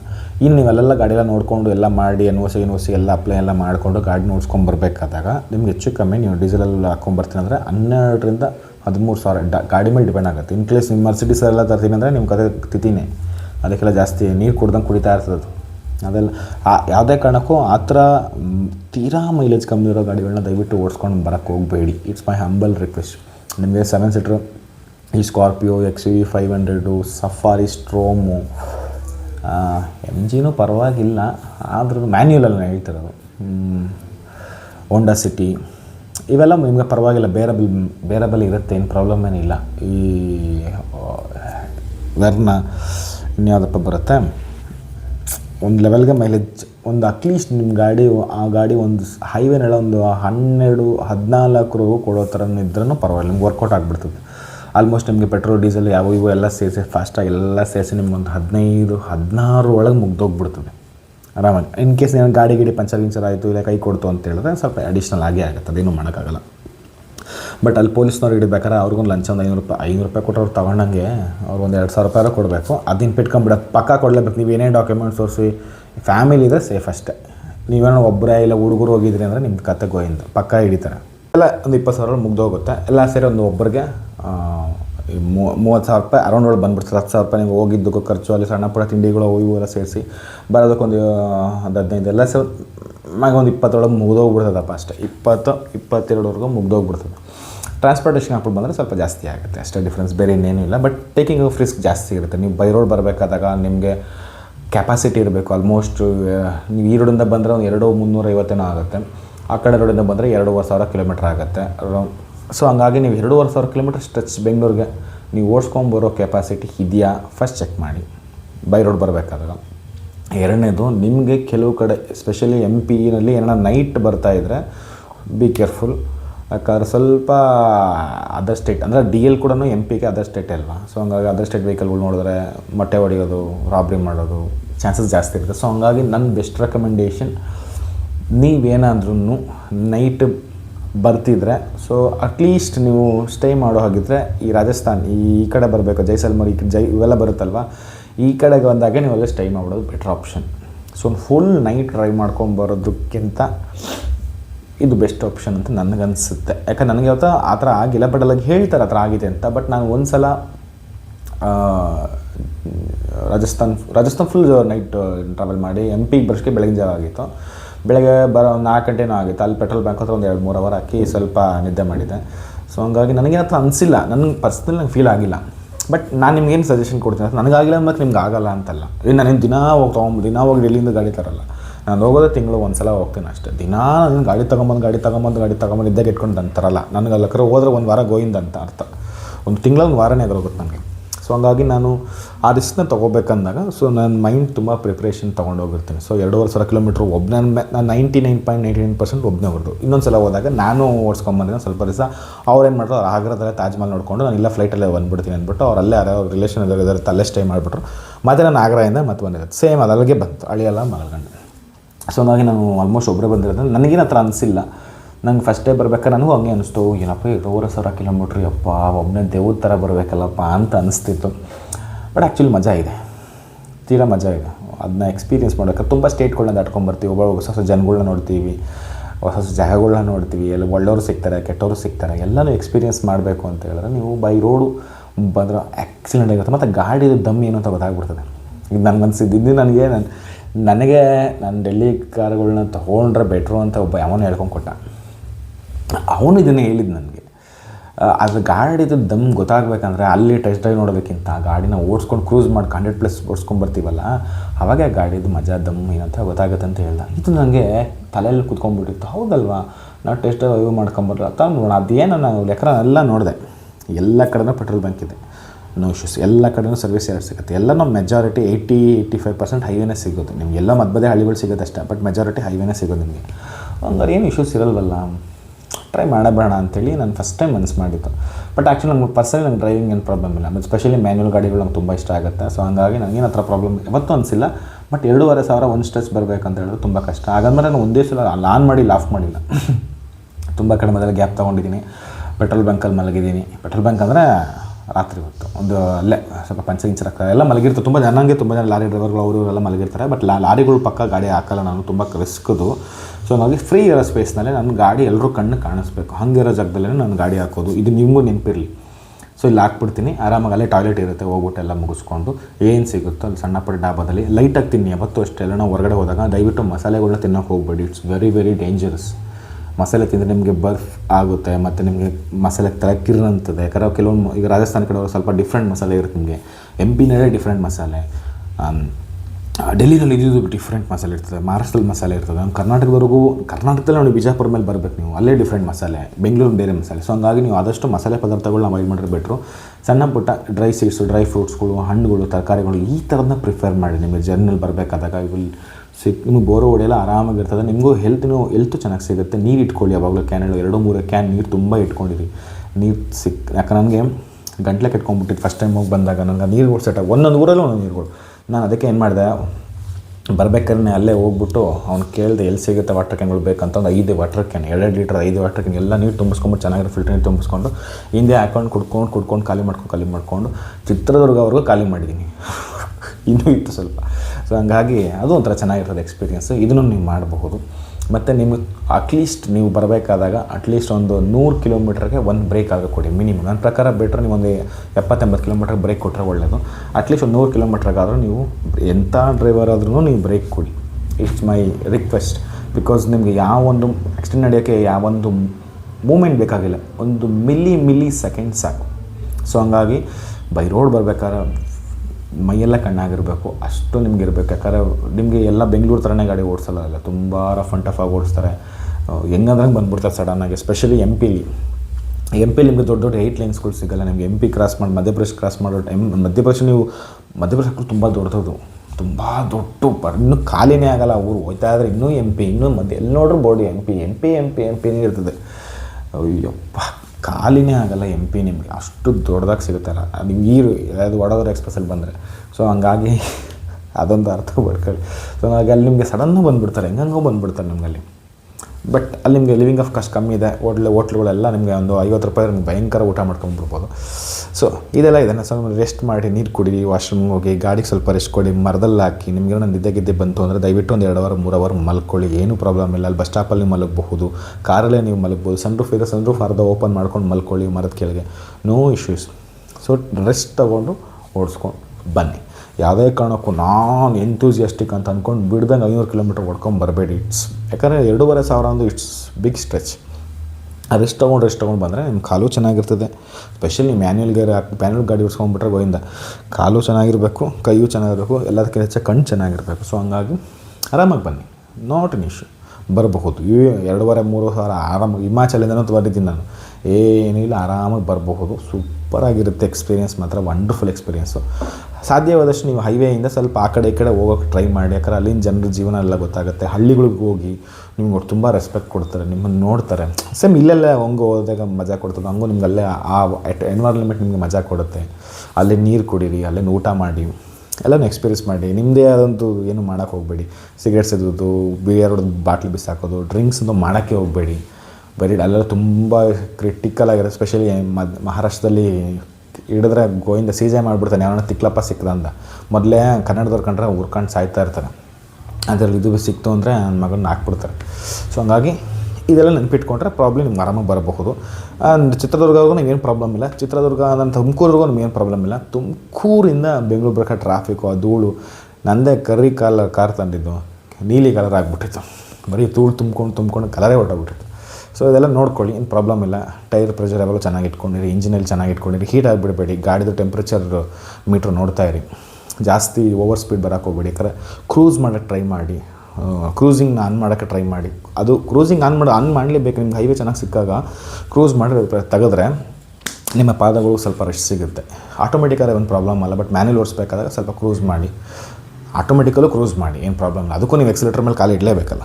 ಇನ್ನು ನೀವೆಲ್ಲ ಗಾಡಿಯೆಲ್ಲ ನೋಡಿಕೊಂಡು ಎಲ್ಲ ಮಾಡಿ ಎನ್ ಒ ಸಿ ಎನ್ ಎಲ್ಲ ಅಪ್ಲೈ ಎಲ್ಲ ಮಾಡಿಕೊಂಡು ಗಾಡಿ ನೋಡ್ಸ್ಕೊಂಡು ಬರಬೇಕಾದಾಗ ನಿಮ್ಗೆ ಹೆಚ್ಚು ಕಮ್ಮಿ ನೀವು ಡೀಸೆಲಲ್ಲಿ ಹಾಕ್ಕೊಂಬರ್ತೀನಿ ಅಂದರೆ ಹನ್ನೆರಡರಿಂದ ಹದಿಮೂರು ಸಾವಿರ ಗಾಡಿ ಮೇಲೆ ಡಿಪೆಂಡ್ ಆಗುತ್ತೆ. ಇನ್ ಕೇಸ್ ನಿಮ್ಮ ಮರ್ಸಿಡೀಸ್ ಎಲ್ಲ ತರ್ತೀನಿ ಅಂದರೆ ನಿಮ್ಮ ಕತೆ ತಿಥಿನೇ. ಅದಕ್ಕೆಲ್ಲ ಜಾಸ್ತಿ ನೀರು ಕುಡ್ದಂಗೆ ಕುಡಿತಾ ಇರ್ತದೆ ಅದು. ಅದೆಲ್ಲ ಯಾವುದೇ ಕಾರಣಕ್ಕೂ ಆ ಥರ ತೀರಾ ಮೈಲೇಜ್ ಕಮ್ಮಿ ಇರೋ ಗಾಡಿಗಳನ್ನ ದಯವಿಟ್ಟು ಓಡಿಸ್ಕೊಂಡು ಬರೋಕ್ಕೆ ಹೋಗಬೇಡಿ. ಇಟ್ಸ್ ಮೈ ಹಂಬಲ್ ರಿಕ್ವೆಸ್ಟ್ ನಿಮಗೆ ಸೆವೆನ್ ಸೀಟ್ರ್ ಈ Scorpio X V five hundred Safari Storme M ಜಿನೂ ಪರವಾಗಿಲ್ಲ, ಆದ್ರೂ ಮ್ಯಾನ್ಯುಯಲಲ್ಲಿ ನಾನು ಹೇಳ್ತಿರೋದು ಹೋಂಡಾ ಸಿಟಿ ಇವೆಲ್ಲ ನಿಮಗೆ ಪರವಾಗಿಲ್ಲ. ಬೇರಬಲ್ ಬೇರಬಲ್ ಇರುತ್ತೆ, ಏನು ಪ್ರಾಬ್ಲಮ್ ಏನಿಲ್ಲ. ಈ ವೆರ್ನ ಇನ್ಯಾವುದಪ್ಪ ಬರುತ್ತೆ? ಒಂದು ಲೆವೆಲ್ಗೆ ಮೈಲೇಜ್ ಒಂದು ಅಟ್ಲೀಸ್ಟ್ ನಿಮ್ಮ ಗಾಡಿ, ಆ ಗಾಡಿ ಒಂದು ಹೈವೇನೆಲ್ಲ ಒಂದು ಹನ್ನೆರಡು ಹದಿನಾಲ್ಕರವರೆಗೂ ಕೊಡೋ ಥರ ಇದ್ರೂ ಪರವಾಗಿಲ್ಲ, ನಿಮ್ಗೆ ವರ್ಕೌಟ್ ಆಗಿಬಿಡ್ತದೆ. ಆಲ್ಮೋಸ್ಟ್ ನಿಮಗೆ ಪೆಟ್ರೋಲ್ ಡೀಸೆಲ್ ಯಾವ ಇವು ಎಲ್ಲ ಸೇರಿಸಿ ಫಾಸ್ಟಾಗಿ ಎಲ್ಲ ಸೇರಿಸಿ ನಿಮ್ಗೊಂದು ಹದಿನೈದು, ಹದಿನಾರು ಒಳಗೆ ಮುಗ್ದೋಗ್ಬಿಡ್ತದೆ. ಆರಾಮಾಗಿ. ಇನ್ ಕೇಸ್ ಏನು ಗಾಡಿ, ಗಿಡಿ ಪಂಚರ್, ಗಿಂಚರ್ ಆಯಿತು, ಇಲ್ಲ ಕೈ ಕೊಡ್ತು ಅಂತ ಹೇಳಿದ್ರೆ ಸ್ವಲ್ಪ ಅಡಿಷ್ನಲ್ ಆಗೇ ಆಗುತ್ತೆ ಅದೇನು ಮಾಡೋಕ್ಕಾಗಲ್ಲ. ಬಟ್ ಅಲ್ಲಿ ಪೊಲೀಸ್ನವ್ರು ಹಿಡಿಬೇಕಾರೆ ಅವ್ರಿಗೊಂದು ಲಂಚ ಒಂದು ಐನೂರು ರೂಪಾಯಿ ಐನೂರು ರೂಪಾಯಿ ಕೊಟ್ಟರು ಅವ್ರು ತಗೊಂಡಂಗೆ ಅವ್ರು ಒಂದು ಎರಡು ಸಾವಿರ ರೂಪಾಯಿ ಕೊಡಬೇಕು. ಅದನ್ನ ಬಿಟ್ಕೊಂಬಿಡೋದು ಪಕ್ಕ ಕೊಡಲೇಬೇಕು. ನೀವು ಏನೇ ಡಾಕ್ಯುಮೆಂಟ್ಸ್ ತೋರಿಸಿ ಫ್ಯಾಮಿಲಿ ಇದ್ರೆ ಸೇಫ್ ಅಷ್ಟೇ. ನೀವೇನೋ ಒಬ್ಬರೇ ಇಲ್ಲ ಹುಡುಗರು ಹೋಗಿದ್ರಿ ಅಂದರೆ ನಿಮ್ಮ ಕತೆ ಗೋಯಿಂದ, ಪಕ್ಕ ಹಿಡಿತಾರೆ. ಎಲ್ಲ ಒಂದು ಇಪ್ಪತ್ತು ಸಾವಿರ ಮುಗ್ದೋಗುತ್ತೆ. ಎಲ್ಲ ಸೇರಿ ಒಂದು ಒಬ್ಬರಿಗೆ ಮೂವತ್ತು ಸಾವಿರ ರೂಪಾಯಿ ಅರೌಂಡ್ ಒಳಗೆ ಬಂದ್ಬಿಡ್ತಾರೆ ಹತ್ತು ಸಾವಿರ ರೂಪಾಯಿ ನೀವು ಹೋಗಿದ್ದಕ್ಕೂ ಖರ್ಚು, ಅಲ್ಲಿ ಸಣ್ಣ ಪುಟ್ಟ ತಿಂಡಿಗಳು ಇವು ಎಲ್ಲ ಸೇರಿಸಿ ಬರೋದಕ್ಕೊಂದು ಒಂದು ಹದಿನೈದು, ಎಲ್ಲ ಸೇರಿ ಮ್ಯಾಗ ಒಂದು ಇಪ್ಪತ್ತೊಳಗೆ ಮುಗ್ದೋಗ್ಬಿಡ್ತದಪ್ಪ ಅಷ್ಟೇ. ಇಪ್ಪತ್ತು, ಇಪ್ಪತ್ತೆರಡವರೆಗೂ ಮುಗ್ದೋಗ್ಬಿಡ್ತದೆ. ಟ್ರಾನ್ಸ್ಪೋರ್ಟೇಷನ್ ಹಾಕ್ಬಿಟ್ಟು ಬಂದರೆ ಸ್ವಲ್ಪ ಜಾಸ್ತಿ ಆಗುತ್ತೆ. ಅಷ್ಟೇ ಡಿಫ್ರೆನ್ಸ್ ಬೇರೆ ಇನ್ನೇನೂ ಇಲ್ಲ. ಬಟ್ ಟೇಕಿಂಗ್ ಆಫ್ ರಿಸ್ಕ್ ಜಾಸ್ತಿ ಇರುತ್ತೆ. ನೀವು ಬೈ ರೋಡ್ ಬರಬೇಕಾದಾಗ ನಿಮಗೆ ಕೆಪಾಸಿಟಿ ಇರಬೇಕು. ಆಲ್ಮೋಸ್ಟ್ ನೀವು ಈ ರೋಡಿಂದ ಬಂದರೆ ಒಂದು ಎರಡು ಮುನ್ನೂರ ಐವತ್ತೇನೋ ಆಗುತ್ತೆ. ಆ ಕಡೆ ರೋಡಿಂದ ಬಂದರೆ ಎರಡೂವರೆ ಸಾವಿರ ಕಿಲೋಮೀಟ್ರ್ ಆಗುತ್ತೆ. ಸೊ ಹಂಗಾಗಿ ನೀವು ಎರಡೂವರೆ ಸಾವಿರ ಕಿಲೋಮೀಟ್ರ್ ಸ್ಟ್ರೆಚ್ ಬೆಂಗಳೂರಿಗೆ, ನೀವು ಓಡಿಸ್ಕೊಂಬರೋ ಕೆಪಾಸಿಟಿ ಇದೆಯಾ? ಫಸ್ಟ್ ಚೆಕ್ ಮಾಡಿ. ಬೈ ರೋಡ್ ಬರಬೇಕಾದಾಗ. ಎರಡನೇದು, ನಿಮಗೆ ಕೆಲವು ಕಡೆ ಎಸ್ಪೆಷಲಿ ಎಂ ಪಿನಲ್ಲಿ ಏನಾರ ನೈಟ್ ಬರ್ತಾ ಇದ್ದರೆ ಬಿ ಕೇರ್ಫುಲ್ ಯಾಕಂದ್ರೆ ಸ್ವಲ್ಪ ಅದರ್ ಸ್ಟೇಟ್ ಅಂದರೆ ಡಿ ಎಲ್ ಕೂಡ ಎಂ ಪಿಗೆ ಅದರ್ ಸ್ಟೇಟ್ ಅಲ್ವಾ? ಸೊ ಹಂಗಾಗಿ ಅದರ್ ಸ್ಟೇಟ್ ವೆಹಿಕಲ್ಗಳು ನೋಡಿದ್ರೆ ಮೊಟ್ಟೆ ಹೊಡೆಯೋದು ರಾಬ್ರಿ ಮಾಡೋದು ಚಾನ್ಸಸ್ ಜಾಸ್ತಿ ಇರುತ್ತೆ. ಸೊ ಹಂಗಾಗಿ ನನ್ನ ಬೆಸ್ಟ್ ರೆಕಮೆಂಡೇಷನ್ ನೀವೇನಾದ್ರೂ ನೈಟ್ ಬರ್ತಿದ್ರೆ ಸೊ ಅಟ್ಲೀಸ್ಟ್ ನೀವು ಸ್ಟೇ ಮಾಡೋ ಹಾಗಿದ್ರೆ ಈ ರಾಜಸ್ಥಾನ್, ಈ ಕಡೆ ಬರಬೇಕು, ಜೈಸಲ್ಮರ್ ಈ ಜೈ, ಇವೆಲ್ಲ ಬರುತ್ತಲ್ವ? ಈ ಕಡೆಗೆ ಬಂದಾಗ ನೀವು ಅಲ್ಲೇ ಸ್ಟೇ ಮಾಡೋದು better option so full night drive ಮಾಡ್ಕೊಂಬರೋದಕ್ಕಿಂತ ಇದು ಬೆಸ್ಟ್ ಆಪ್ಷನ್ ಅಂತ ನನಗನ್ಸುತ್ತೆ. ಯಾಕಂದ್ರೆ ನನಗೆ ಯಾವತ್ತ ಆ ಥರ ಆಗಿಲ್ಲ, ಬಟ್ ಅಲ್ಲಿಗೆ ಹೇಳ್ತಾರೆ ಆ ಥರ ಆಗಿದೆ ಅಂತ. ಬಟ್ ನಾನು ಒಂದು ಸಲ Rajasthan Rajasthan full night travel ಮಾಡಿ ಎಂ ಪಿಗೆ ಬರೋಕ್ಕೆ ಬೆಳಗಿನ ಜಾವ ಆಗಿತ್ತು. ಬೆಳಗ್ಗೆ ಬರೋ ಒಂದು ನಾಲ್ಕು ಗಂಟೆನೂ ಆಗಿತ್ತು. ಅಲ್ಲಿ ಪೆಟ್ರೋಲ್ ಬ್ಯಾಂಕ್ ಹತ್ರ ಒಂದು ಎರಡು ಮೂರು ಅವರ್ ಹಾಕಿ ಸ್ವಲ್ಪ ನಿದ್ದೆ ಮಾಡಿದೆ. ಸೊ ಹಂಗಾಗಿ ನನಗೆ ಹತ್ರ ಅನಿಸಿಲ್ಲ. ನನಗೆ ಪರ್ಸ್ನಲ್ ನಂಗೆ ಫೀಲ್ ಆಗಿಲ್ಲ. ಬಟ್ ನಾನು ನಿಮ್ಗೇನು ಸಜೆಷನ್ ಕೊಡ್ತೀನಿ ನನಗಾಗಿಲ್ಲ ಮತ್ತು ನಿಮ್ಗೆ ಆಗಲ್ಲ ಅಂತಲ್ಲ. ನಾನು ದಿನ ಹೋಗಿ ತೊಗೊಂಬ, ದಿನ ಹೋಗಿ ಡೆಲ್ಲಿಯಿಂದ ಗಾಡಿ ತರಲ್ಲ. ನಾನು ಹೋಗೋದೇ ತಿಂಗಳು ಒಂದು ಸಲ ಹೋಗ್ತೀನಿ ಅಷ್ಟೇ. ದಿನ ನಾನು ಗಾಡಿ ತೊಗೊಂಬಂದು ಗಾಡಿ ತೊಗೊಂಬಂದು ಗಾಡಿ ತೊಗೊಂಬಂದು ಇದ್ದಾಗ ಇಟ್ಕೊಂಡು ಅಂತಾರಲ್ಲ ತರಲ್ಲ. ನನಗೆ ಅಲ್ಲಕ್ರೆ ಹೋದ್ರೆ ಒಂದು ವಾರ ಗೋಯಿಂದ ಅಂತ ಅರ್ಥ. ಒಂದು ತಿಂಗಳ ಒಂದು ವಾರನೇ ಆಗೋಗುತ್ತೆ ನನಗೆ. ಸೊ ಹಂಗಾಗಿ ನಾನು ಆ ರಿಸ್ಕ್ನ ತೊಗೋಬೇಕಂದಾಗ ಸೊ ನನ್ನ ಮೈಂಡ್ ತುಂಬ ಪ್ರಿಪ್ರೇಷನ್ ತೊಗೊಂಡು ಹೋಗಿರ್ತೀನಿ. ಸೊ ಎರಡೂವರೆ ಸಾವಿರ ಕಿಲೋಮೀಟ್ರ್ ಒಬ್ಬನೇ ನಾನು ninety nine point ninety nine percent ಒಬ್ಬನೇ ಹೊರದು ಇನ್ನೊಂದು ಸಲ ಹೋದಾಗ ನಾನು ಓಡಿಸ್ಕೊಂಬಂದಿನ ಸ್ವಲ್ಪ ದಿವಸ ಅವ್ರು ಏನು ಮಾಡ್ತಾರೆ ಆಗ್ರದಲ್ಲೇ ತಾಜ್ ನೋಡಿಕೊಂಡು ನಾನು ಇಲ್ಲ ಫ್ಲೈಟಲ್ಲೇ ಬಂದ್ಬಿಡ್ತೀನಿ ಅಂದ್ಬಿಟ್ಟು ಅವರಲ್ಲೇ ಯಾರೋ ರಿಲೇಷನ್ ಇದ್ದಾರೆ ಅಲ್ಲೇ ಸ್ಟೇ ಮಾಡಿಬಿಟ್ರು. ಮತ್ತು ನಾನು ಆಗ್ರಾಯಿಂದ ಮತ್ತೆ ಬಂದಿರೋದು. ಸೇಮ್ ಅಲ್ಲಿಗೆ ಬಂತು. ಅಳಿಯಲ್ಲ ಮಗಲ್ಗಂಡು ಸೊ ಹಂಗಾಗಿ ನಾನು ಆಲ್ಮೋಸ್ಟ್ ಒಬ್ಬರೇ ಬಂದಿರೋದು ನನಗೇನು ಹತ್ರ ಅನಿಸಿಲ್ಲ ನಂಗೆ ಫಸ್ಟ್ ಡೇ ಬರ್ಬೇಕಾದ್ರೆ ನನಗೂ ಹಂಗೆ ಅನಿಸ್ತು ಏನಪ್ಪ ಇರೋರ ಸಾವಿರ ಕಿಲೋಮೀಟ್ರ್ ಅಪ್ಪ ಒಬ್ಬನೇ ದೇವ್ರ ಥರ ಬರಬೇಕಲ್ಲಪ್ಪ ಅಂತ ಅನಿಸ್ತಿತ್ತು. ಬಟ್ ಆ್ಯಕ್ಚುಲಿ ಮಜಾ ಇದೆ. ತೀರಾ ಮಜಾ ಇದೆ. ಅದನ್ನ ಎಕ್ಸ್ಪೀರಿಯೆನ್ಸ್ ಮಾಡೋಕೆ ತುಂಬ ಸ್ಟೇಟ್ಗಳನ್ನ ದಾಟ್ಕೊಂಡ್ಬರ್ತೀವಿ ಒಬ್ಬ ಹೊಸ ಹೊಸ ಜನಗಳನ್ನ ನೋಡ್ತೀವಿ. ಹೊಸ ಹೊಸ ಜಾಗಗಳನ್ನ ನೋಡ್ತೀವಿ. ಎಲ್ಲ ಒಳ್ಳೆಯವರು ಸಿಗ್ತಾರೆ ಕೆಟ್ಟವರು ಸಿಗ್ತಾರೆ. ಎಲ್ಲನೂ ಎಕ್ಸ್ಪೀರಿಯೆನ್ಸ್ ಮಾಡಬೇಕು ಅಂತ ಹೇಳಿದ್ರೆ ನೀವು ಬೈ ರೋಡು ಬಂದ್ರೆ ಆ್ಯಕ್ಸಿಡೆಂಟ್ ಆಗಿರುತ್ತೆ ಮತ್ತು ಗಾಡಿದು ದಮ್ ಏನು ಅಂತ ಗೊತ್ತಾಗ್ಬಿಡ್ತದೆ. ಈಗ ನನಗೆ ಅನ್ಸಿದ್ದು ಇದು ನನಗೆ ನಾನು ನನಗೆ ನಾನು ಡೆಲ್ಲಿ ಕಾರುಗಳನ್ನ ತೊಗೊಂಡ್ರೆ ಬೆಟ್ರು ಅಂತ ಒಬ್ಬ ಯಾವನೋ ಹೇಳ್ಕೊಂಡು ಕೊಟ್ಟ. ಅವನು ಇದನ್ನು ಹೇಳಿದ್ದು ನನಗೆ. ಅದು ಗಾಡಿದು ದಮ್ ಗೊತ್ತಾಗಬೇಕಂದ್ರೆ ಅಲ್ಲಿ ಟೆಸ್ಟ್ ಡ್ರೈವ್ ನೋಡೋದಕ್ಕಿಂತ ಗಾಡಿನ ಓಡಿಸ್ಕೊಂಡು ಕ್ರೂಸ್ ಮಾಡಿ ಹಂಡ್ರೆಡ್ ಪ್ಲಸ್ ಓಡಿಸ್ಕೊಂಡು ಬರ್ತೀವಲ್ಲ, ಅವಾಗ ಗಾಡಿದು ಮಜಾ, ದಮ್ ಏನಂತ ಗೊತ್ತಾಗುತ್ತೆ ಅಂತ ಹೇಳ್ದ. ಇದು ನನಗೆ ತಲೆಯಲ್ಲಿ ಕುತ್ಕೊಂಡ್ಬಿಟ್ಟಿತ್ತು. ಹೌದಲ್ವಾ? ನಾವು ಟೆಸ್ಟ್ ಡ್ರೈವ್ ಮಾಡ್ಕೊಂಬರ್ಲ ನೋಡೋಣ. ಅದೇನೋ ನಾನು ಎಲ್ಲ ನೋಡಿದೆ. ಎಲ್ಲ ಕಡೆನೂ ಪೆಟ್ರೋಲ್ ಬಂಕ್ ಇದೆ. ನೋ ಇಶ್ಯೂಸ್ ಎಲ್ಲ ಕಡೆಯೂ ಸರ್ವಿಸ್ ಯಾರು ಸಿಗುತ್ತೆ. ಎಲ್ಲ ನಮ್ಮ majority eighty eighty five percent ಹೈವೇನೇ ಸಿಗುತ್ತೆ. ನಿಮ್ಗೆ ಎಲ್ಲ ಮದ್ಬದೇ ಹಳ್ಳಿಗಳು ಸಿಗುತ್ತೆ ಅಷ್ಟೇ ಬಟ್ ಮೆಜಾರಿಟಿ ಹೈವೇನೇ ಸಿಗೋದು ನಿಮಗೆ. ಹಂಗಾರೆ ಏನು ಇಶ್ಯೂಸ್ ಇರಲ್ವಲ್ಲ? ಟ್ರೈ ಮಾಡಬೇಡ ಅಂತೇಳಿ ನಾನು ಫಸ್ಟ್ ಟೈಮ್ ಮನ್ಸು ಮಾಡಿದ್ದು. ಬಟ್ ಆ್ಯಕ್ಚುಲಿ ನಂಗೆ ಪರ್ಸನಲಿ ನಂಗೆ ಡ್ರೈವಿಂಗ್ ಏನು ಪ್ರಾಬ್ಲಮ್ ಇಲ್ಲ. ಮತ್ತು ಸ್ಪೆಷಲಿ ಮ್ಯಾನ್ಯುಲ್ ಗಾಡಿಗಳು ನಂಗೆ ತುಂಬ ಇಷ್ಟ ಆಗುತ್ತೆ. ಸೊ ಹಂಗಾಗಿ ನನಗೆ ಹತ್ರ ಪ್ರಾಬ್ಲಮ್ ಇವತ್ತು ಅನಿಸಿಲ್ಲ. ಬಟ್ ಎರಡೂವರೆ ಸಾವಿರ ಒಂದು ಸ್ಟ್ರೆಸ್ ಬರಬೇಕಂತ ಹೇಳಿದ್ರೆ ತುಂಬ ಕಷ್ಟ. ಹಾಗಾದ್ಮೇಲೆ ನಾನು ಒಂದೇ ಸಲ ಆನ್ ಮಾಡಿ ಲಾಫ್ ಮಾಡಿಲ್ಲ. ತುಂಬ ಕಡಿಮೆ ಮೊದಲ ಗ್ಯಾಪ್ ತೊಗೊಂಡಿದ್ದೀನಿ. ಪೆಟ್ರೋಲ್ ಬ್ಯಾಂಕಲ್ಲಿ ಮಲಗಿದ್ದೀನಿ. ಪೆಟ್ರೋಲ್ ಬಂಕ್ ಅಂದರೆ ರಾತ್ರಿ ಹೊತ್ತು. ಒಂದು, ಅಲ್ಲೇ, ಸ್ವಲ್ಪ ಪಂಚ ಗಿಂಚರ್ ಆಗ್ತದೆ ಎಲ್ಲ ಮಲಗಿರ್ತಾರೆ. ತುಂಬ ಜನಂಗೆ ತುಂಬ ಜನ ಲಾರಿ ಡ್ರೈವರ್ಗಳು, ಅವರು ಎಲ್ಲ ಮಲಗಿರ್ತಾರೆ. ಬಟ್ ಲಾ, ಲಾರಿಗಳು ಪಕ್ಕ ಗಾಡಿ ಹಾಕಲ್ಲ, ನಾನು ತುಂಬ ರಿಸ್ಕದು ಸೊ ನನಗೆ ಫ್ರೀ ಇರೋ ಸ್ಪೇಸ್ನಲ್ಲೇ ನನ್ನ ಗಾಡಿ ಎಲ್ಲರೂ ಕಣ್ಣು ಕಾಣಿಸ್ಬೇಕು. ಹಂಗಿರೋ ಜಾಗದಲ್ಲೇ ನಾನು ಗಾಡಿ ಹಾಕೋದು. ಇದು ನಿಮಗೂ ನೆನಪಿರಲಿ. ಸೊ, ಇಲ್ಲಿ ಹಾಕ್ಬಿಡ್ತೀನಿ. ಆರಾಮಾಗಿ ಅಲ್ಲೇ ಟಾಯ್ಲೆಟ್ ಇರುತ್ತೆ. ಹೋಗ್ಬಿಟ್ಟು ಎಲ್ಲ ಮುಗಿಸ್ಕೊಂಡು ಏನು ಸಿಗುತ್ತೋ ಅಲ್ಲಿ ಸಣ್ಣ ಪುಟ್ಟ ಡಾಬಾದಲ್ಲಿ. ಲೈಟಾಗಿ ತಿನ್ನಿ. ಯಾವತ್ತೂ ಅಷ್ಟೇ. ಎಲ್ಲ ನಾವು ಹೊರಗಡೆ ಹೋದಾಗ ದಯವಿಟ್ಟು ಮಸಾಲೆಗಳನ್ನ ತಿನ್ನೋಕೆ ಹೋಗ್ಬೇಡಿ. ಇಟ್ಸ್ ವೆರಿ ವೆರಿ ಡೇಂಜರಸ್ ಮಸಾಲೆ ತಿಂದರೆ ನಿಮಗೆ ಬರ್ಫ್ ಆಗುತ್ತೆ ಮತ್ತು ನಿಮಗೆ ಮಸಾಲೆ ಥರ ಕಿರ್ನ್ ಯಾಕಂದರೆ ಕೆಲವೊಂದು ಈಗ ರಾಜಸ್ಥಾನ ಕಡೆ ಸ್ವಲ್ಪ ಡಿಫ್ರೆಂಟ್ ಮಸಾಲೆ ಇರುತ್ತೆ ನಿಮಗೆ. ಎಂ ಪಿನಲ್ಲೇ ಡಿಫ್ರೆಂಟ್ ಮಸಾಲೆ. ಡೆಲ್ಲಿನಲ್ಲಿ ಇದು ಡಿಫ್ರೆಂಟ್ ಮಸಾಲೆ ಇರ್ತದೆ, ಮಹಾರಾಷ್ಟ್ರದಲ್ಲಿ ಮಸಾಲೆ ಇರ್ತದೆ. ನಮ್ಮ ಕರ್ನಾಟಕದವರೆಗೂ, ಕರ್ನಾಟಕದಲ್ಲಿ ನೋಡಿ ಬಿಜಾಪುರ ಮೇಲೆ ಬರಬೇಕು ನೀವು. ಅಲ್ಲೇ ಡಿಫ್ರೆಂಟ್ ಮಸಾಲೆ ಬೆಂಗಳೂರು ಬೇರೆ ಮಸಾಲೆ. ಸೊ ಹಂಗಾಗಿ ನೀವು ಆದಷ್ಟು ಮಸಾಲೆ ಪದಾರ್ಥಗಳನ್ನ ಅವಾಯ್ಡ್ ಮಾಡಿದ್ರೆ ಬೆಟ್ರು ಸಣ್ಣ ಪುಟ್ಟ ಡ್ರೈ ಸೀಡ್ಸು ಡ್ರೈ ಫ್ರೂಟ್ಸ್ಗಳು ಹಣ್ಣುಗಳು, ತರಕಾರಿಗಳು ಈ ಥರದನ್ನ ಪ್ರಿಫರ್ ಮಾಡಿ ನಿಮಗೆ ಜರ್ನಲ್ಲಿ ಬರಬೇಕಾದಾಗ ಇವು ಸಿಕ್ ನಿಮಗೆ ಬೋರ್ ಹೊಡೆಯಲ್ಲ ಆರಾಮಾಗಿರ್ತದೆ ನಿಮಗೂ ಹೆಲ್ತ್ನೂ ಹೆಲ್ತ್ ಚೆನ್ನಾಗಿ ಸಿಗುತ್ತೆ. ನೀರು ಇಟ್ಕೊಳ್ಳಿ ಯಾವಾಗಲೂ ಕ್ಯಾನಲ್ಲಿ ಎರಡು, ಮೂರು ಕ್ಯಾನ್ ನೀರು ತುಂಬ ಇಟ್ಕೊಂಡಿರಿ. ನೀರು ಸಿಕ್ ಯಾಕೆ ನನಗೆ ಗಂಟ್ಲೆ ಕಟ್ಕೊಂಡ್ಬಿಟ್ಟಿತ್ತು ಫಸ್ಟ್ ಟೈಮ್ ಹೋಗಿ ಬಂದಾಗ. ನನಗೆ ನೀರು ಸೆಟ್ ಒಂದೊಂದು ಊರಲ್ಲೂ ಒಂದೊಂದು ನೀರುಗಳು. ನಾನು ಅದಕ್ಕೆ ಏನು ಮಾಡಿದೆ ಬರ್ಬೇಕಾದ್ರೆ ಅಲ್ಲೇ ಹೋಗ್ಬಿಟ್ಟು ಅವ್ನು ಕೇಳಿದೆ, ಎಲ್ಲಿ ಸಿಗುತ್ತೆ ವಾಟರ್ ಕ್ಯಾನ್ಗಳು ಬೇಕಂತ ಒಂದು ಐದು ವಾಟರ್ ಕ್ಯಾನ್ ಎರಡೆರಡು ಲೀಟರ್ ಐದು ವಾಟರ್ ಕ್ಯಾನ್ ಎಲ್ಲ ನೀರು ತುಂಬಿಸ್ಕೊಂಬಿಟ್ಟು ಚೆನ್ನಾಗಿರೋ ಫಿಲ್ಟರ್ ನೀರು ತುಂಬಿಸ್ಕೊಂಡು ಹಿಂದೆ ಹಾಕೊಂಡು ಕುಡ್ಕೊಂಡು ಕುಡ್ಕೊಂಡು, ಖಾಲಿ ಮಾಡ್ಕೊಂಡು, ಖಾಲಿ ಮಾಡಿಕೊಂಡು ಚಿತ್ರದುರ್ಗವರೆಗೂ ಖಾಲಿ ಮಾಡಿದ್ದೀನಿ ಇನ್ನೂ ಇತ್ತು ಸ್ವಲ್ಪ. ಸೊ ಹಂಗಾಗಿ ಅದು ಒಂಥರ ಚೆನ್ನಾಗಿರ್ತದೆ ಎಕ್ಸ್ಪೀರಿಯೆನ್ಸು ಇದನ್ನು ನೀವು ಮಾಡಬಹುದು. ಮತ್ತು ನಿಮಗೆ ಅಟ್ಲೀಸ್ಟ್ ನೀವು ಬರಬೇಕಾದಾಗ ಅಟ್ಲೀಸ್ಟ್ ಒಂದು ನೂರು ಕಿಲೋಮೀಟ್ರಿಗೆ ಒಂದು ಬ್ರೇಕ್ ಆದರೂ ಕೊಡಿ ಮಿನಿಮಮ್ ನನ್ನ ಪ್ರಕಾರ ಬೆಟ್ರ್ ನೀವು ಒಂದು ಎಪ್ಪತ್ತೆಂಬತ್ತು ಕಿಲೋಮೀಟ್ರ್ ಬ್ರೇಕ್ ಕೊಟ್ಟರೆ ಒಳ್ಳೆಯದು ಅಟ್ಲೀಸ್ಟ್ ಒಂದು ನೂರು ಕಿಲೋಮೀಟ್ರಿಗಾದರೂ ನೀವು ಎಂಥ ಡ್ರೈವರ್ ಆದ್ರೂ ನೀವು ಬ್ರೇಕ್ ಕೊಡಿ. ಇಟ್ಸ್ ಮೈ ರಿಕ್ವೆಸ್ಟ್ ಬಿಕಾಸ್ ನಿಮಗೆ ಯಾವೊಂದು ಆಕ್ಸಿಡೆಂಟ್ ನಡೆಯೋಕ್ಕೆ ಯಾವೊಂದು ಮೂಮೆಂಟ್ ಬೇಕಾಗಿಲ್ಲ. ಒಂದು ಮಿಲಿ ಮಿಲಿ ಸೆಕೆಂಡ್ ಸಾಕು. ಸೊ ಹಂಗಾಗಿ ಬೈ ರೋಡ್ ಬರ್ಬೇಕಾದ್ರೆ ಮೈಯೆಲ್ಲ ಕಣ್ಣಾಗಿರಬೇಕು, ಅಷ್ಟು ನಿಮ್ಗೆ ಇರಬೇಕು. ಯಾಕಂದರೆ ನಿಮಗೆ ಎಲ್ಲ ಬೆಂಗಳೂರು ಥರನೇ ಗಾಡಿ ಓಡಿಸಲ್ಲ ಅಲ್ಲ ತುಂಬ ರಫ್ ಆ್ಯಂಡ್ ಟಫ್ ಆಗಿ ಓಡಿಸ್ತಾರೆ. ಹೆಂಗಂದ್ರೆ ಬಂದ್ಬಿಡ್ತಾರೆ ಸಡನ್ನಾಗಿ ಎಸ್ಪೆಷಲಿ ಎಂ ಪಿಲಿ ಎಂ ಪಿ ನಿಮಗೆ ದೊಡ್ಡ ದೊಡ್ಡ ಏಯ್ಟ್ ಲೈನ್ಸ್ಗಳು ಸಿಗಲ್ಲ, ನಿಮಗೆ ಎಂ ಪಿ ಕ್ರಾಸ್ ಮಾಡಿ, ಮಧ್ಯಪ್ರದೇಶ ಕ್ರಾಸ್ ಮಾಡೋ ಟೈಮ್ ಮಧ್ಯಪ್ರದೇಶ ನೀವು, ಮಧ್ಯಪ್ರದೇಶ ತುಂಬ ದೊಡ್ಡದು. ತುಂಬ ದೊಡ್ಡ, ಬರ್, ಇನ್ನೂ ಖಾಲಿನೇ ಆಗಲ್ಲ ಊರು ಹೋಯ್ತಾ ಇದ್ರೆ, ಇನ್ನೂ ಎಂ ಪಿ ಇನ್ನೂ ಮಧ್ಯ ಎಲ್ಲಿ ನೋಡ್ರು board M P M P M P M ಪಿನೇ ಇರ್ತದೆ. ಅಯ್ಯಪ್ಪ. ಖಾಲಿನೇ ಆಗಲ್ಲ ಎಂ ಪಿ ನಿಮಗೆ. ಅಷ್ಟು ದೊಡ್ಡದಾಗಿ ಸಿಗುತ್ತಲ್ಲ ಅದು ಈರು ಅದು ವಡೋದರ ಎಕ್ಸ್ಪ್ರೆಸ್ಸಲ್ಲಿ ಬಂದರೆ. ಸೊ ಹಂಗಾಗಿ [LAUGHS] ಅದೊಂದು ಅರ್ಥ ಮಾಡ್ಕೊಳ್ಳಿ ಸೊ ಹಾಗಾಗಿ ಅಲ್ಲಿ ನಿಮಗೆ ಸಡನ್ನಾಗಿ ಬಂದುಬಿಡ್ತಾರೆ. ಹೆಂಗಂಗೋ ಬಂದುಬಿಡ್ತಾರೆ ನಮಗಲ್ಲಿ. ಬಟ್ ಅಲ್ಲಿ ನಿಮಗೆ ಲಿವಿಂಗ್ ಆಫ್ ಕಾಸ್ಟ್ ಕಮ್ಮಿ ಇದೆ. ಹೋಟ್ಲ್ ಹೋಟ್ಲುಗಳೆಲ್ಲ ನಿಮಗೆ ಒಂದು ಐವತ್ತು ರೂಪಾಯಿ ನಿಮ್ಗೆ ಭಯಂಕರ ಊಟ ಮಾಡ್ಕೊಂಡ್ಬಿಡ್ಬೋದು ಸೊ ಇದೆಲ್ಲ ಇದೆ. ಸ್ವಲ್ಪ ರೆಸ್ಟ್ ಮಾಡಿ, ನೀರು ಕುಡಿ ವಾಶ್ರೂಮ್ ಹೋಗಿ, ಗಾಡಿಗೆ ಸ್ವಲ್ಪ ರೆಸ್ಟ್ ಕೊಡಿ, ಮರದಲ್ಲಿ ಹಾಕಿ, ನಿಮಗೆ ನಾನು ನಿದ್ದೆ ಗಿದ್ದೆ ಬಂತು ಅಂದರೆ ದಯವಿಟ್ಟು ಒಂದು ಎರಡು ಅವರ್ ಮೂರು ಅವರ್ ಮಲ್ಕೊಳ್ಳಿ. ಏನೂ ಪ್ರಾಬ್ಲಮ್ ಇಲ್ಲ. ಅಲ್ಲಿ ಬಸ್ ಸ್ಟಾಪಲ್ಲಿ ಮಲಗಬಹುದು. ಕಾರಲ್ಲೇ ನೀವು ಮಲಗ್ಬೋದು ಸನ್ ರೂಫ್ ಇದೆ ಸನ್ ರೂಫ್ ಅರ್ಧ ಓಪನ್ ಮಾಡ್ಕೊಂಡು ಮಲ್ಕೊಳ್ಳಿ ಮರದ ಕೆಳಗೆ. ನೋ ಇಶ್ಯೂಸ್ ಸೊ ರೆಸ್ಟ್ ತೊಗೊಂಡು ಓಡಿಸ್ಕೊಂಡು ಬನ್ನಿ. ಯಾವುದೇ ಕಾರಣಕ್ಕೂ ನಾನು ಎಂಥೂಸಿಯಾಸ್ಟಿಕ್ ಅಂತ ಅಂದ್ಕೊಂಡು ಬಿಡ್ದಂಗೆ ಐನೂರು ಕಿಲೋಮೀಟ್ರ್ ಹೊಡ್ಕೊಂಡು ಬರಬೇಡಿ. ಇಟ್ಸ್ ಯಾಕಂದರೆ ಎರಡೂವರೆ ಸಾವಿರ ಒಂದು ಇಟ್ಸ್ ಬಿಗ್ ಸ್ಟ್ರೆಚ್ ರೆಸ್ಟ್ ತೊಗೊಂಡು ರೆಸ್ಟ್ ತೊಗೊಂಡು ಬಂದರೆ ನಿಮ್ಮ ಕಾಲು ಚೆನ್ನಾಗಿರ್ತದೆ. ಸ್ಪೆಷಲಿ ಮ್ಯಾನ್ಯಲ್ ಗೇರ್ ಹಾಕಿ ಮ್ಯಾನ್ಯಲ್ ಗಾಡಿ ಓಡಿಸ್ಕೊಂಡ್ಬಿಟ್ರೆ ಗೋಯಿಂದ ಕಾಲು ಚೆನ್ನಾಗಿರಬೇಕು, ಕೈಯೂ ಚೆನ್ನಾಗಿರಬೇಕು, ಎಲ್ಲದಕ್ಕಿಂತ ಹೆಚ್ಚು ಕಣ್ಣು ಚೆನ್ನಾಗಿರಬೇಕು. ಸೊ ಹಂಗಾಗಿ ಆರಾಮಾಗಿ ಬನ್ನಿ. ನಾಟ್ ಇನ್ ಇಶ್ಯೂ ಬರಬಹುದು. ಎರಡೂವರೆ, ಮೂರು ಸಾವಿರ ಆರಾಮಾಗಿ, ಹಿಮಾಚಲಿಂದನೂ ಬಂದಿದ್ದೀನಿ ನಾನು. ಏನಿಲ್ಲ, ಆರಾಮಾಗಿ ಬರಬಹುದು. ಸೂಪರಾಗಿರುತ್ತೆ ಎಕ್ಸ್ಪೀರಿಯೆನ್ಸ್ ಮಾತ್ರ ವಂಡರ್ಫುಲ್ ಎಕ್ಸ್ಪೀರಿಯೆನ್ಸು ಸಾಧ್ಯವಾದಷ್ಟು ನೀವು ಹೈವೇಯಿಂದ ಸ್ವಲ್ಪ ಆ ಕಡೆ ಈ ಕಡೆ ಹೋಗೋಕ್ಕೆ ಟ್ರೈ ಮಾಡಿ. ಯಾಕಂದ್ರೆ ಅಲ್ಲಿನ ಜನರ ಜೀವನ ಎಲ್ಲ ಗೊತ್ತಾಗುತ್ತೆ. ಹಳ್ಳಿಗಳಿಗೆ ಹೋಗಿ ನಿಮ್ಗೆ ಅವ್ರು ತುಂಬ ರೆಸ್ಪೆಕ್ಟ್ ಕೊಡ್ತಾರೆ, ನಿಮ್ಮನ್ನು ನೋಡ್ತಾರೆ. ಸೇಮ್ ಇಲ್ಲೆಲ್ಲ ಹಂಗೆ ಹೋದಾಗ ಮಜಾ ಕೊಡ್ತದೆ ಹಂಗೂ ನಿಮ್ಗೆ ಅಲ್ಲೇ ಆ ಎನ್ವೈರ್ಮೆಂಟ್ ನಿಮಗೆ ಮಜಾ ಕೊಡುತ್ತೆ. ಅಲ್ಲಿ ನೀರು ಕುಡೀರಿ ಅಲ್ಲಿನ ಊಟ ಮಾಡಿ, ಎಲ್ಲನೂ ಎಕ್ಸ್ಪೀರಿಯನ್ಸ್ ಮಾಡಿ. ನಿಮ್ಮದೇ ಆದಂತೂ ಏನು ಮಾಡೋಕ್ಕೆ ಹೋಗಬೇಡಿ. ಸಿಗರೇಟ್ ಸೇದೋದು ಬಿಯರ್ ಬಾಟ್ಲಿ ಬಿಸಾಕೋದು ಡ್ರಿಂಕ್ಸ್ ಅಂತೂ ಮಾಡೋಕ್ಕೆ ಹೋಗಬೇಡಿ. ಬರೀ ಅಲ್ಲೆಲ್ಲ ತುಂಬ ಕ್ರಿಟಿಕಲ್ ಆಗಿರೋ ಸ್ಪೆಷಲಿ ಮಹಾರಾಷ್ಟ್ರದಲ್ಲಿ ಹಿಡಿದ್ರೆ ಗೋಯಿಂದ ಸೀಸೆ ಮಾಡಿಬಿಡ್ತಾನೆ. ಯಾವನ ತಿಕ್ಲಪ್ಪ ಸಿಕ್ಕದ ಅಂತ ಮೊದಲೇ ಕನ್ನಡದವ್ರು ಕಂಡ್ರೆ ಉರ್ಕೊಂಡು ಸಾಯ್ತಾ ಇರ್ತಾರೆ. ಅದರಲ್ಲಿ ಇದು ಸಿಕ್ತು ಅಂದರೆ ನನ್ನ ಮಗನ ಹಾಕ್ಬಿಡ್ತಾರೆ. ಸೊ ಹಂಗಾಗಿ ಇದೆಲ್ಲ ನೆನಪಿಟ್ಕೊಂಡ್ರೆ ಪ್ರಾಬ್ಲಮ್ ನಿಮ್ಗೆ ಆರಾಮಾಗಿ ಬರಬಹುದು. ಆ್ಯಂಡ್ ಚಿತ್ರದುರ್ಗಗೂ ನಿಮಗೇನು ಪ್ರಾಬ್ಲಮ್ ಇಲ್ಲ. ಚಿತ್ರದುರ್ಗ ನನ್ನ ತುಮಕೂರಿಗೂ ಏನು ಪ್ರಾಬ್ಲಮ್ ಇಲ್ಲ. ತುಮಕೂರಿಂದ ಬೆಂಗಳೂರು ಬರೋಕೆ ಟ್ರಾಫಿಕ್ಕು ಆ ಧೂಳು, ನಂದೇ ಕರ್ರಿ ಕಾಲ ಕಾರ್ ತಂದಿದ್ದು. ನೀಲಿ ಕಲರ್ ಆಗಿಬಿಟ್ಟಿತ್ತು. ಬರೀ ಧೂಳು ತುಂಬ್ಕೊಂಡು ತುಂಬ್ಕೊಂಡು ಕಲರೇ ಹೊರಟೋಗ್ಬಿಟ್ಟಿತ್ತು. ಸೊ ಇದೆಲ್ಲ ನೋಡ್ಕೊಳ್ಳಿ, ಏನು ಪ್ರಾಬ್ಲಮ್ ಇಲ್ಲ. ಟೈರ್ ಪ್ರೆಷರ್ ಯಾವಾಗಲೂ ಚೆನ್ನಾಗಿ ಇಟ್ಕೊಂಡಿರಿ ಇಂಜಿನಲ್ಲಿ ಚೆನ್ನಾಗಿ ಇಟ್ಕೊಂಡಿರಿ ಹೀಟ್ ಆಗಿಬಿಡಬೇಡಿ, ಗಾಡಿದು ಟೆಂಪ್ರೇಚರ್ ಮೀಟ್ರ್ ನೋಡ್ತಾ ಇರಿ. ಜಾಸ್ತಿ ಓವರ್ ಸ್ಪೀಡ್ ಬರೋಕ್ಕೆ ಹೋಗ್ಬೇಡಿ. ಯಾಕಂದರೆ ಕ್ರೂಸ್ ಮಾಡೋಕ್ಕೆ ಟ್ರೈ ಮಾಡಿ. ಕ್ರೂಸಿಂಗ್ನ ಆನ್ ಮಾಡೋಕ್ಕೆ ಟ್ರೈ ಮಾಡಿ. ಅದು ಕ್ರೂಸಿಂಗ್ ಆನ್ ಮಾಡಿ ಆನ್ ಮಾಡಲೇಬೇಕು. ನಿಮ್ಗೆ ಹೈವೇ ಚೆನ್ನಾಗಿ ಸಿಕ್ಕಾಗ ಕ್ರೂಸ್ ಮಾಡಿ ತೆಗೆದ್ರೆ ನಿಮ್ಮ ಪಾದಗಳು ಸ್ವಲ್ಪ ರಶ್ ಸಿಗುತ್ತೆ. ಆಟೋಮೆಟಿಕಾಗಿ ಒಂದು ಪ್ರಾಬ್ಲಮ್ ಅಲ್ಲ ಬಟ್ ಮ್ಯಾನ್ಯಲ್ ಓಡಿಸ್ಬೇಕಾದಾಗ ಸ್ವಲ್ಪ ಕ್ರೂಸ್ ಮಾಡಿ. ಆಟೋಮೆಟಿಕಲ್ಲೂ ಕ್ರೂಸ್ ಮಾಡಿ, ಏನು ಪ್ರಾಬ್ಲಮ್ ಇಲ್ಲ. ಅದಕ್ಕೂ ನೀವು ಎಕ್ಸಿಲೇಟರ್ ಮೇಲೆ ಕಾಲು ಇಡಲೇಬೇಕಲ್ಲ.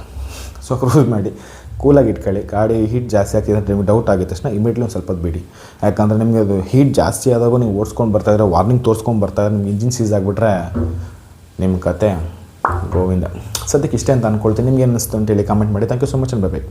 ಸೊ ಕ್ರೂಸ್ ಮಾಡಿ. ಕೂಲಾಗಿ ಇಟ್ಕೊಳ್ಳಿ. ಗಾಡಿ ಹೀಟ್ ಜಾಸ್ತಿ ಆಗ್ತಿದೆ ಅಂತ ನಿಮಗೆ ಡೌಟ್ ಆಗಿದ ತಕ್ಷಣ ಇಮಿಡಿಯೇಟ್ಲಿ ಒಂದು ಸ್ವಲ್ಪ ಬಿಡಿ. ಯಾಕಂದರೆ ನಿಮಗೆ ಅದು ಹೀಟ್ ಜಾಸ್ತಿ ಆದಾಗ ನೀವು ಓಡಿಸ್ಕೊಂಡು ಬರ್ತಾ ಇದ್ರೆ ವಾರ್ನಿಂಗ್ ತೋರಿಸ್ಕೊಂಡು ಬರ್ತಾ ಇದ್ರೆ ನಿಮ್ಗೆ ಇಂಜಿನ್ ಸೀಸ್ ಆಗಿಬಿಟ್ರೆ ನಿಮ್ಮ ಕತೆ ಗೋವಿಂದ. ಸದ್ಯಕ್ಕೆ ಇಷ್ಟೇ ಅಂತ ಅಂದ್ಕೊಳ್ತೀನಿ ನಿಮ್ಗೆ ಏನು ಅಂತ ಹೇಳಿ ಕಾಮೆಂಟ್ ಮಾಡಿ. Thank you so much bye